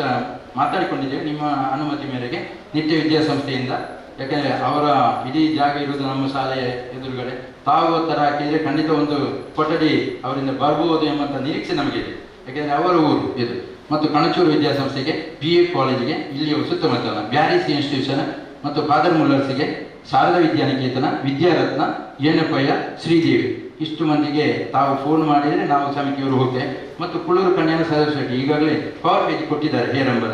Speaker 1: ಮಾತಾಡಿಕೊಂಡಿದ್ದೇವೆ. ನಿಮ್ಮ ಅನುಮತಿ ಮೇರೆಗೆ ನಿತ್ಯ ವಿದ್ಯಾಸಂಸ್ಥೆಯಿಂದ ಯಾಕೆಂದರೆ ಅವರ ಇಡೀ ಜಾಗ ಇರುವುದು ನಮ್ಮ ಶಾಲೆಯ ಎದುರುಗಡೆ. ತಾವು ಒತ್ತಡ ಹಾಕಿದರೆ ಖಂಡಿತ ಒಂದು ಕೊಠಡಿ ಅವರಿಂದ ಬರ್ಬೋದು ಎಂಬಂಥ ನಿರೀಕ್ಷೆ ನಮಗಿದೆ. ಯಾಕೆಂದರೆ ಅವರ ಊರು ಇದು. ಮತ್ತು ಕಣಚೂರು ವಿದ್ಯಾಸಂಸ್ಥೆಗೆ ಬಿ ಎ ಕಾಲೇಜಿಗೆ, ಇಲ್ಲಿಯೂ ಸುತ್ತಮುತ್ತಲ ಬ್ಯಾರಿಸ್ ಇನ್ಸ್ಟಿಟ್ಯೂಷನ್ ಮತ್ತು ಫಾದರ್ ಮುಲ್ಲರ್ಸಿಗೆ ಶಾರದಾ ವಿದ್ಯಾನಿಕೇತನ, ವಿದ್ಯಾರತ್ನ ಏನಪ್ಪಯ್ಯ ಶ್ರೀದೇವಿ. ಇಷ್ಟು ಮಂದಿಗೆ ತಾವು ಫೋನ್ ಮಾಡಿದರೆ ನಾವು ಸಮಿತಿಯವರು ಹೋಗ್ತೇವೆ. ಮತ್ತು ಕುಳ್ಳೂರು ಕನ್ಯಾನ ಸದಸ್ಯ ಈಗಾಗಲೇ ಪವರ್ ಪೇಜ್ ಕೊಟ್ಟಿದ್ದಾರೆ ಹೇರಂಬರ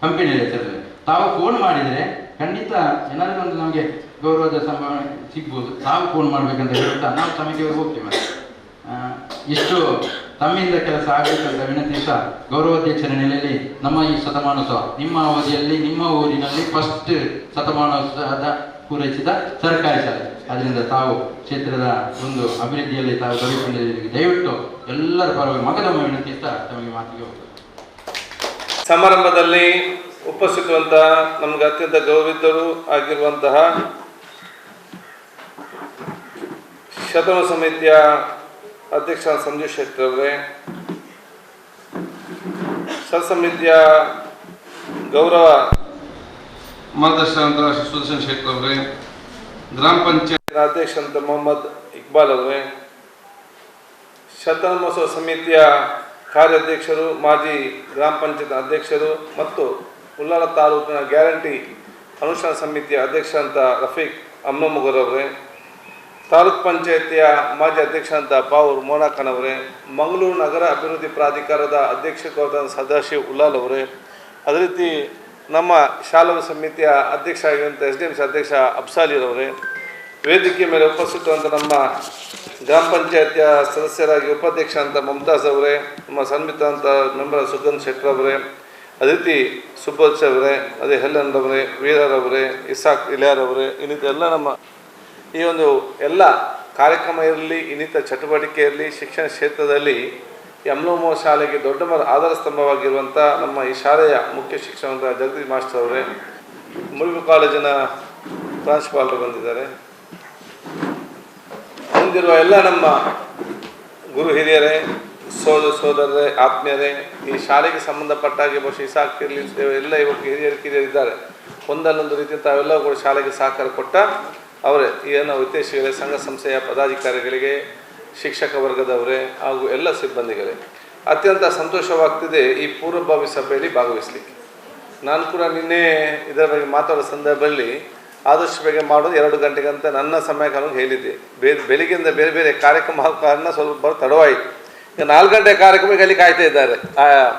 Speaker 1: ಕಂಪನಿಯ ಹೆಸರಲ್ಲಿ ತಾವು ಫೋನ್ ಮಾಡಿದರೆ ಖಂಡಿತ ಏನಾದರೂ ಒಂದು ನಮಗೆ ಗೌರವದ ಸಂಭಾವನೆ ಸಿಗ್ಬೋದು. ತಾವು ಫೋನ್ ಮಾಡಬೇಕಂತ ಹೇಳ್ತಾ ನಾವು ಸಮಿತಿಯವರು ಹೋಗ್ತೇವೆ ಮತ್ತೆ. ಆ, ಇಷ್ಟು ತಮ್ಮಿಂದ ಕೆಲಸ ಆಗಬೇಕಂತ ವಿನಂತಿಸ್ತಾ ಗೌರವಾಧ್ಯಕ್ಷರ ನೆಲೆಯಲ್ಲಿ ನಮ್ಮ ಈ ಶತಮಾನೋತ್ಸವ ನಿಮ್ಮ ಅವಧಿಯಲ್ಲಿ ನಿಮ್ಮ ಊರಿನಲ್ಲಿ ಫಸ್ಟ್ ಶತಮಾನೋತ್ಸವದ ಪೂರೈಸಿದ ಸರ್ಕಾರಿ ಶಾಲೆ. ಅದರಿಂದ ತಾವು ಕ್ಷೇತ್ರದ ಒಂದು ಅಭಿವೃದ್ಧಿಯಲ್ಲಿ ತಾವು ತೊಡಗಿಕೊಂಡಿದ್ದೀರಿ ದಯವಿಟ್ಟು ಎಲ್ಲರ ಪರವಾಗಿ ಮಗನ ವಿನಂತಿಸ್ತಾ ತಮಗೆ ಮಾತಿಗೆ ಹೋಗ್ತದೆ
Speaker 2: ಸಮಾರಂಭದಲ್ಲಿ ಉಪಸ್ಥಿತವಂತಹ ನಮ್ಗೆ ಅತ್ಯಂತ ಗೌರವಿದ್ದರು ಆಗಿರುವಂತಹ ಶತಮ ಸಮಿತಿಯ ಅಧ್ಯಕ್ಷ ಸಂಜೀವ್ ಶೆಟ್ಟಿ ಅವರೇ ಸಮಿತಿಯ ಗೌರವ
Speaker 3: ಮಾರ್ಗದರ್ಶನ ಸುದರ್ಶನ್ ಅವರೇ ಗ್ರಾಮ ಪಂಚಾಯತ್
Speaker 2: ಅಧ್ಯಕ್ಷ ಅಂತ ಮೊಹಮ್ಮದ್ ಇಕ್ಬಾಲ್ ಅವರೇ. ಶತಮಾನೋತ್ಸವ ಸಮಿತಿಯ ಕಾರ್ಯಾಧ್ಯಕ್ಷರು, ಮಾಜಿ ಗ್ರಾಮ ಪಂಚಾಯತ್ ಅಧ್ಯಕ್ಷರು ಮತ್ತು ಉಲ್ಲಾಳ ತಾಲೂಕಿನ ಗ್ಯಾರಂಟಿ ಅನುಷ್ಠಾನ ಸಮಿತಿಯ ಅಧ್ಯಕ್ಷ ಅಂತ ರಫೀಕ್ ಅಮ್ಮಮ್ಮಗರ್ ಅವರೇ. ತಾಲೂಕ್ ಪಂಚಾಯತಿಯ ಮಾಜಿ ಅಧ್ಯಕ್ಷ ಅಂತ ಪಾವೂರ್ ಮೋನಾಖನ್ ಅವರೇ. ಮಂಗಳೂರು ನಗರ ಅಭಿವೃದ್ಧಿ ಪ್ರಾಧಿಕಾರದ ಅಧ್ಯಕ್ಷರಾದ ಸದಾಶಿವ್ ಉಲ್ಲಾಲ್ ಅವರೇ. ಅದೇ ರೀತಿ ನಮ್ಮ ಶಾಲಾ ಸಮಿತಿಯ ಅಧ್ಯಕ್ಷ ಆಗಿರುವಂಥ ಎಸ್ ಡಿ ಎಂ ಸಿ ಅಧ್ಯಕ್ಷ ಅಬ್ಸಾಲಿರವರೇ, ವೇದಿಕೆ ಮೇಲೆ ಉಪಸ್ಥಿತವಂಥ ನಮ್ಮ ಗ್ರಾಮ ಪಂಚಾಯತಿಯ ಸದಸ್ಯರಾಗಿ ಉಪಾಧ್ಯಕ್ಷ ಅಂತ ಮಮತಾಜ್ ಅವರೇ, ನಮ್ಮ ಸನ್ಮಿತ ಅಂತ ಮೆಂಬರ್ ಸುಗಂಧ್ ಶೆಟ್ಟರ್ ಅವರೇ ಅದೇ ರೀತಿ ಸುಬ್ಬಲ್ಸ್ ಅವರೇ, ಅದೇ ಹೆಲ್ಲನ್ ಅವರೇ ವೀರರವರೇ ಇಸಾಕ್ ಇಲಿಯಾರವರೇ ಇನ್ನಿತ ಎಲ್ಲ ನಮ್ಮ ಈ ಒಂದು ಎಲ್ಲ ಕಾರ್ಯಕ್ರಮ ಇರಲಿ, ಇನ್ನಿತ ಚಟುವಟಿಕೆ ಇರಲಿ, ಶಿಕ್ಷಣ ಕ್ಷೇತ್ರದಲ್ಲಿ ಎಮ್ಲೋಮೋ ಶಾಲೆಗೆ ದೊಡ್ಡ ಆಧಾರ ಸ್ತಂಭವಾಗಿರುವಂಥ ನಮ್ಮ ಈ ಶಾಲೆಯ ಮುಖ್ಯ ಶಿಕ್ಷಕರಾದ ಜಗದೀಶ್ ಮಾಸ್ಟರ್ ಅವರೇ ಮುಳುಗು ಕಾಲೇಜಿನ ಪ್ರಾಂಶುಪಾಲರು ಬಂದಿದ್ದಾರೆ. ಹೊಂದಿರುವ ಎಲ್ಲ ನಮ್ಮ ಗುರು ಹಿರಿಯರೇ ಸೋದರ ಸೋದರರೇ, ಆತ್ಮೀಯರೇ, ಈ ಶಾಲೆಗೆ ಸಂಬಂಧಪಟ್ಟ ಹಾಗೆ ಬಹುಶಃ ಇಸಾಕ್ ಇರಲಿ ಎಲ್ಲ ಇವಾಗ ಹಿರಿಯರು, ಕಿರಿಯರು ಇದ್ದಾರೆ. ಒಂದಲ್ಲೊಂದು ರೀತಿ ತಾವೆಲ್ಲವೂ ಕೂಡ ಶಾಲೆಗೆ ಸಹಕಾರ ಕೊಟ್ಟ ಅವರೇ. ಏನೋ ಉದ್ದೇಶಗಳೇ, ಸಂಘ ಸಂಸ್ಥೆಯ ಪದಾಧಿಕಾರಿಗಳಿಗೆ ಶಿಕ್ಷಕ ವರ್ಗದವರೇ ಹಾಗೂ ಎಲ್ಲ ಸಿಬ್ಬಂದಿಗಳೇ ಅತ್ಯಂತ ಸಂತೋಷವಾಗ್ತಿದೆ ಈ ಪೂರ್ವಭಾವಿ ಸಭೆಯಲ್ಲಿ ಭಾಗವಹಿಸಲಿಕ್ಕೆ. ನಾನು ಕೂಡ ನಿನ್ನೆ ಇದರ ಬಗ್ಗೆ ಮಾತಾಡೋ ಸಂದರ್ಭದಲ್ಲಿ ಆದಷ್ಟು ಬೇಗ ಮಾಡೋದು ಎರಡು ಗಂಟೆಗಂತ ನನ್ನ ಸಮಯ ಕಾಲಕ್ಕೆ ಹೇಳಿದ್ದೆ. ಬೇರೆ ಬೆಳಿಗ್ಗೆಯಿಂದ ಬೇರೆ ಬೇರೆ ಕಾರ್ಯಕ್ರಮ ಕಾರಣ ಸ್ವಲ್ಪ ತಡವಾಯಿತು. ಈಗ ನಾಲ್ಕು ಗಂಟೆ ಕಾರ್ಯಕ್ರಮಕ್ಕೆ ಅಲ್ಲಿ ಕಾಯ್ತಾ ಇದ್ದಾರೆ. ಆ,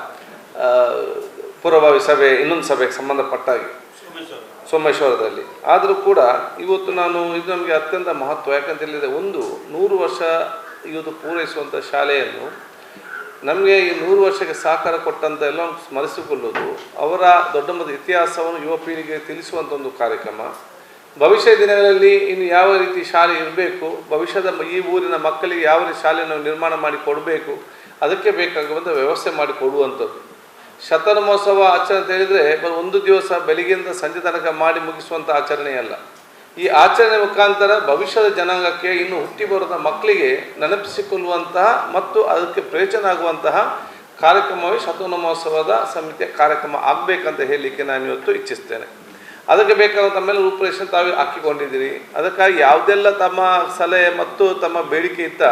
Speaker 2: ಪೂರ್ವಭಾವಿ ಸಭೆ ಇನ್ನೊಂದು ಸಭೆಗೆ ಸಂಬಂಧಪಟ್ಟ ಹಾಗೆ ಸೋಮೇಶ್ವರದಲ್ಲಿ. ಆದರೂ ಕೂಡ ಇವತ್ತು ನಾನು ಇದು ನಮಗೆ ಅತ್ಯಂತ ಮಹತ್ವ ಯಾಕಂತ ಹೇಳಿದರೆ ಒಂದು ನೂರು ವರ್ಷ ಇವತ್ತು ಪೂರೈಸುವಂಥ ಶಾಲೆಯನ್ನು ನಮಗೆ ಈ ನೂರು ವರ್ಷಕ್ಕೆ ಸಹಕಾರ ಕೊಟ್ಟಂತ ಎಲ್ಲ ಸ್ಮರಿಸಿಕೊಳ್ಳೋದು. ಅವರ ದೊಡ್ಡ ಮಟ್ಟದ ಇತಿಹಾಸವನ್ನು ಯುವ ಪೀಳಿಗೆಗೆ ತಿಳಿಸುವಂಥ ಒಂದು ಕಾರ್ಯಕ್ರಮ. ಭವಿಷ್ಯ ದಿನಗಳಲ್ಲಿ ಇನ್ನು ಯಾವ ರೀತಿ ಶಾಲೆ ಇರಬೇಕು, ಭವಿಷ್ಯದ ಈ ಊರಿನ ಮಕ್ಕಳಿಗೆ ಯಾವ ರೀತಿ ಶಾಲೆಯನ್ನು ನಿರ್ಮಾಣ ಮಾಡಿ ಕೊಡಬೇಕು, ಅದಕ್ಕೆ ಬೇಕಾಗುವಂಥ ವ್ಯವಸ್ಥೆ ಮಾಡಿ ಕೊಡುವಂಥದ್ದು. ಶತನ ಮಹೋತ್ಸವ ಆಚರಣೆ ಅಂತ ಹೇಳಿದರೆ ಒಂದು ದಿವಸ ಬೆಳಿಗ್ಗೆಯಿಂದ ಸಂಜೆ ತನಕ ಮಾಡಿ ಮುಗಿಸುವಂಥ ಆಚರಣೆ ಅಲ್ಲ ಈ ಆಚರಣೆ ಮುಖಾಂತರ ಭವಿಷ್ಯದ ಜನಾಂಗಕ್ಕೆ ಇನ್ನು ಹುಟ್ಟಿ ಬರದ ಮಕ್ಕಳಿಗೆ ನೆನಪಿಸಿಕೊಳ್ಳುವಂತಹ ಮತ್ತು ಅದಕ್ಕೆ ಪ್ರಯೋಜನ ಆಗುವಂತಹ ಕಾರ್ಯಕ್ರಮವೇ ಶತಮಾನೋತ್ಸವದ ಸಮಿತಿಯ ಕಾರ್ಯಕ್ರಮ ಆಗಬೇಕಂತ ಹೇಳಲಿಕ್ಕೆ ನಾನು ಇವತ್ತು ಇಚ್ಛಿಸ್ತೇನೆ. ಅದಕ್ಕೆ ಬೇಕಾದಂಥ ಮೇಲೆ ರೂಪರೇಷನ್ ತಾವೇ ಹಾಕಿಕೊಂಡಿದ್ದೀರಿ. ಅದಕ್ಕಾಗಿ ಯಾವುದೆಲ್ಲ ತಮ್ಮ ಸಲಹೆ ಮತ್ತು ತಮ್ಮ ಬೇಡಿಕೆ ಇತ್ತ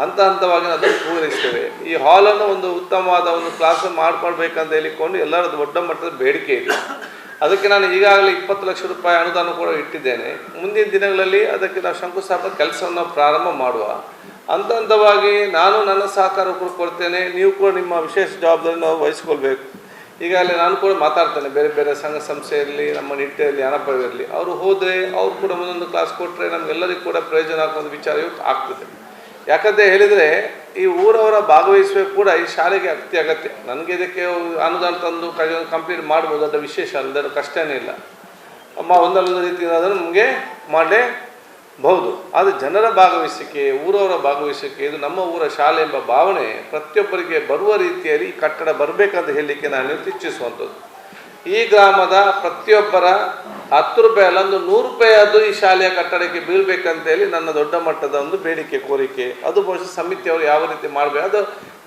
Speaker 2: ಹಂತ ಹಂತವಾಗಿ ಅದನ್ನು ಪೂರೈಸ್ತೇವೆ. ಈ ಹಾಲನ್ನು ಒಂದು ಉತ್ತಮವಾದ ಒಂದು ಕ್ಲಾಸ್ ಮಾಡಿಕೊಳ್ಬೇಕಂತ ಹೇಳಿಕೊಂಡು ಎಲ್ಲರ ದೊಡ್ಡ ಮಟ್ಟದ ಬೇಡಿಕೆ ಇದೆ. ಅದಕ್ಕೆ ನಾನು ಈಗಾಗಲೇ ಇಪ್ಪತ್ತು ಲಕ್ಷ ರೂಪಾಯಿ ಅನುದಾನ ಕೂಡ ಇಟ್ಟಿದ್ದೇನೆ. ಮುಂದಿನ ದಿನಗಳಲ್ಲಿ ಅದಕ್ಕೆ ನಾವು ಶಂಕುಸ್ಥಾಪನ ಕೆಲಸವನ್ನು ಪ್ರಾರಂಭ ಮಾಡುವ. ಹಂತ ನಾನು ನನ್ನ ಸಹಕಾರ ಕೂಡ ಕೊಡ್ತೇನೆ. ನೀವು ಕೂಡ ನಿಮ್ಮ ವಿಶೇಷ ಜವಾಬ್ದಾರಿ ನಾವು ವಹಿಸ್ಕೊಳ್ಬೇಕು. ಈಗಾಗಲೇ ನಾನು ಕೂಡ ಮಾತಾಡ್ತೇನೆ. ಬೇರೆ ಬೇರೆ ಸಂಘ ಇರಲಿ ನಮ್ಮ ನಿಟ್ಟೆಯಲ್ಲಿ ಹಣಪ ಇರಲಿ. ಅವರು ಹೋದರೆ ಅವ್ರು ಕೂಡ ಮುಂದೊಂದು ಕ್ಲಾಸ್ ಕೊಟ್ಟರೆ ನಮಗೆಲ್ಲರಿಗೂ ಕೂಡ ಪ್ರಯೋಜನ ಆಗುವಂಥ ವಿಚಾರ ಆಗ್ತದೆ. ಯಾಕಂತ ಹೇಳಿದರೆ ಈ ಊರವರ ಭಾಗವಹಿಸಬೇಕು ಕೂಡ ಈ ಶಾಲೆಗೆ ಅಗತ್ಯ ಅಗತ್ಯ. ನನಗೆ ಇದಕ್ಕೆ ಅನುದಾನ ತಂದು ಕಂಪ್ಲೀಟ್ ಮಾಡ್ಬೋದು ಅಂತ ವಿಶೇಷ ಅಲ್ಲ ಕಷ್ಟವೇ ಕಷ್ಟನೇ ಇಲ್ಲ. ಅಮ್ಮ ಒಂದಲ್ಲೊಂದು ರೀತಿ ಅದನ್ನು ನಮಗೆ ಮಾಡಲೇಬಹುದು. ಆದರೆ ಜನರ ಭಾಗವಹಿಸಿಕೆ ಊರವರ ಭಾಗವಹಿಸಿಕೆ ಇದು ನಮ್ಮ ಊರ ಶಾಲೆ ಎಂಬ ಭಾವನೆ ಪ್ರತಿಯೊಬ್ಬರಿಗೆ ಬರುವ ರೀತಿಯಲ್ಲಿ ಈ ಕಟ್ಟಡ ಬರಬೇಕಂತ ಹೇಳಲಿಕ್ಕೆ ನಾನು ಇಚ್ಛಿಸುವಂಥದ್ದು. ಈ ಗ್ರಾಮದ ಪ್ರತಿಯೊಬ್ಬರ ಹತ್ತು ರೂಪಾಯಿ ಅಲ್ಲ, ಒಂದು ನೂರು ರೂಪಾಯಿ ಅದು ಈ ಶಾಲೆಯ ಕಟ್ಟಡಕ್ಕೆ ಬೀಳ್ಬೇಕಂತ ಹೇಳಿ ನನ್ನ ದೊಡ್ಡ ಮಟ್ಟದ ಒಂದು ಬೇಡಿಕೆ, ಕೋರಿಕೆ. ಅದು ಬಹುಶಃ ಸಮಿತಿಯವರು ಯಾವ ರೀತಿ ಮಾಡಬೇಕು, ಅದು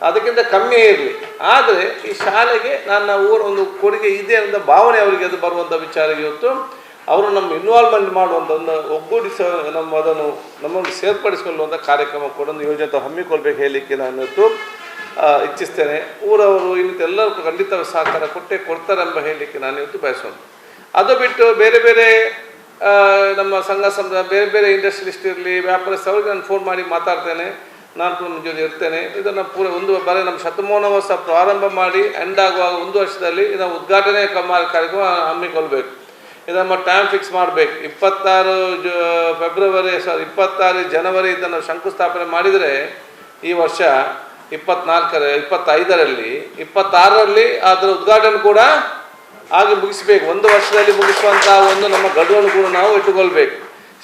Speaker 2: ಅದಕ್ಕಿಂತ ಕಮ್ಮಿ ಇರಲಿ. ಆದರೆ ಈ ಶಾಲೆಗೆ ನನ್ನ ಊರ ಒಂದು ಕೊಡುಗೆ ಇದೆ ಅಂತ ಭಾವನೆ ಅವರಿಗೆ, ಅದು ಬರುವಂಥ ವಿಚಾರ ಇವತ್ತು. ಅವರು ನಮ್ಮ ಇನ್ವಾಲ್ವ್ಮೆಂಟ್ ಮಾಡುವಂಥ ಒಂದು ಒಗ್ಗೂಡಿಸ ನಮ್ಮ ಅದನ್ನು ನಮ್ಮನ್ನು ಸೇರ್ಪಡಿಸಿಕೊಳ್ಳುವಂಥ ಕಾರ್ಯಕ್ರಮ ಕೂಡ ಒಂದು ಯೋಜನೆ ಹಮ್ಮಿಕೊಳ್ಬೇಕು ಹೇಳಲಿಕ್ಕೆ ನಾನು ಇಚ್ಛಿಸ್ತೇನೆ. ಊರವರು ಇನ್ನಿತ ಎಲ್ಲರೂ ಖಂಡಿತ ಸಹಕಾರ ಕೊಟ್ಟೆ ಕೊಡ್ತಾರೆಂಬ ಹೇಳಲಿಕ್ಕೆ ನಾನು ಇವತ್ತು ಬಯಸೋದು. ಅದು ಬಿಟ್ಟು ಬೇರೆ ಬೇರೆ ನಮ್ಮ ಸಂಘ ಸಂಸ್ಥೆ ಬೇರೆ ಬೇರೆ ಇಂಡಸ್ಟ್ರಿಲಿಸ್ಟ್ ಇರಲಿ ವ್ಯಾಪಾರಸ್ಥ ಅವ್ರಿಗೆ ನಾನು ಫೋನ್ ಮಾಡಿ ಮಾತಾಡ್ತೇನೆ. ನಾನು ಜೊತೆ ಇರ್ತೇನೆ. ಇದನ್ನು ಪೂರ ಒಂದು ಬಾರಿ ನಮ್ಮ ಶತಮಾನೋತ್ಸವ ಪ್ರಾರಂಭ ಮಾಡಿ ಎಂಡ್ ಆಗುವಾಗ ಒಂದು ವರ್ಷದಲ್ಲಿ ಇದನ್ನು ಉದ್ಘಾಟನೆ ಕಾರ್ಯಕ್ರಮ ಹಮ್ಮಿಕೊಳ್ಬೇಕು. ಇದನ್ನು ಟೈಮ್ ಫಿಕ್ಸ್ ಮಾಡಬೇಕು. ಇಪ್ಪತ್ತಾರು ಜ ಫೆಬ್ರವರಿ ಸಾರಿ ಇಪ್ಪತ್ತಾರು ಜನವರಿ ಇದನ್ನು ಶಂಕುಸ್ಥಾಪನೆ ಮಾಡಿದರೆ ಈ ವರ್ಷ ಇಪ್ಪತ್ನಾಲ್ಕರ, ಇಪ್ಪತ್ತೈದರಲ್ಲಿ, ಇಪ್ಪತ್ತಾರರಲ್ಲಿ ಅದರ ಉದ್ಘಾಟನೆ ಕೂಡ ಆಗಿ ಮುಗಿಸಬೇಕು. ಒಂದು ವರ್ಷದಲ್ಲಿ ಮುಗಿಸುವಂಥ ಒಂದು ನಮ್ಮ ಗಡುವನ್ನು ಕೂಡ ನಾವು ಇಟ್ಟುಕೊಳ್ಬೇಕು.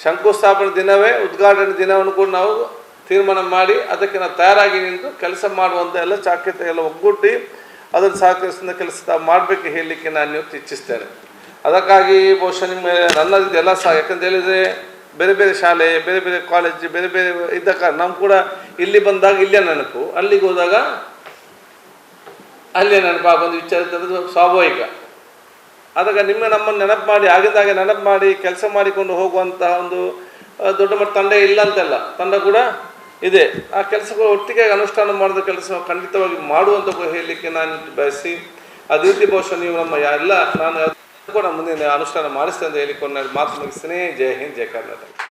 Speaker 2: ಶಂಕುಸ್ಥಾಪನೆ ದಿನವೇ, ಉದ್ಘಾಟನೆ ದಿನವನ್ನು ಕೂಡ ನಾವು ತೀರ್ಮಾನ ಮಾಡಿ ಅದಕ್ಕೆ ನಾವು ತಯಾರಾಗಿ ನಿಂತು ಕೆಲಸ ಮಾಡುವಂಥ ಎಲ್ಲ ಚಾಕ್ಯತೆ ಎಲ್ಲ ಒಗ್ಗೂಟಿ ಅದನ್ನು ಸಹಕರಿಸಿದ ಕೆಲಸ ಮಾಡಬೇಕು ಹೇಳಲಿಕ್ಕೆ ನಾನು ಇವತ್ತು ಇಚ್ಛಿಸ್ತೇನೆ. ಅದಕ್ಕಾಗಿ ಬಹುಶಃ ನಿಮ್ಮ ನನ್ನದಿದೆಲ್ಲ ಸಹ. ಯಾಕಂತ ಹೇಳಿದರೆ ಬೇರೆ ಬೇರೆ ಶಾಲೆ, ಬೇರೆ ಬೇರೆ ಕಾಲೇಜ್ ಬೇರೆ ಬೇರೆ ಇದ್ದ ಕಾರಣ ನಾವು ಕೂಡ ಇಲ್ಲಿ ಬಂದಾಗ ಇಲ್ಲೇ ನೆನಪು. ಅಲ್ಲಿಗೆ ಹೋದಾಗ ಅಲ್ಲೇ ನೆನಪು, ಆ ಒಂದು ವಿಚಾರ ಸ್ವಾಭಾವಿಕ. ಆದಾಗ ನಿಮ್ಮ ನಮ್ಮನ್ನು ನೆನಪು ಮಾಡಿ ಆಗಿದ್ದಾಗೆ ನೆನಪು ಮಾಡಿ, ಕೆಲಸ ಮಾಡಿಕೊಂಡು ಹೋಗುವಂತಹ ಒಂದು ದೊಡ್ಡ ಮಟ್ಟ ತಂಡ ಇಲ್ಲ ಅಂತಲ್ಲ. ತಂಡ ಕೂಡ ಇದೆ. ಆ ಕೆಲಸಗಳು ಒಟ್ಟಿಗೆ ಅನುಷ್ಠಾನ ಮಾಡಿದ ಕೆಲಸ ಖಂಡಿತವಾಗಿ ಮಾಡುವಂತ ಹೇಳಲಿಕ್ಕೆ ನಾನು ಬಯಸಿ ಅದೇ ಬಹುಶಃ ನೀವು ನಮ್ಮ ಎಲ್ಲ, ನಾನು ಕೂಡ ಮುಂದಿನ ಅನುಷ್ಠಾನ ಮಾಡಿಸ್ತೇನೆ ಅಂತ ಹೇಳಿಕೊಂಡು ನಾನು ಮಾತು ಮುಗಿಸ್ತೇನೆ ಜೈ ಹಿಂದ್ ಜೈ ಕರ್ನಾಟಕ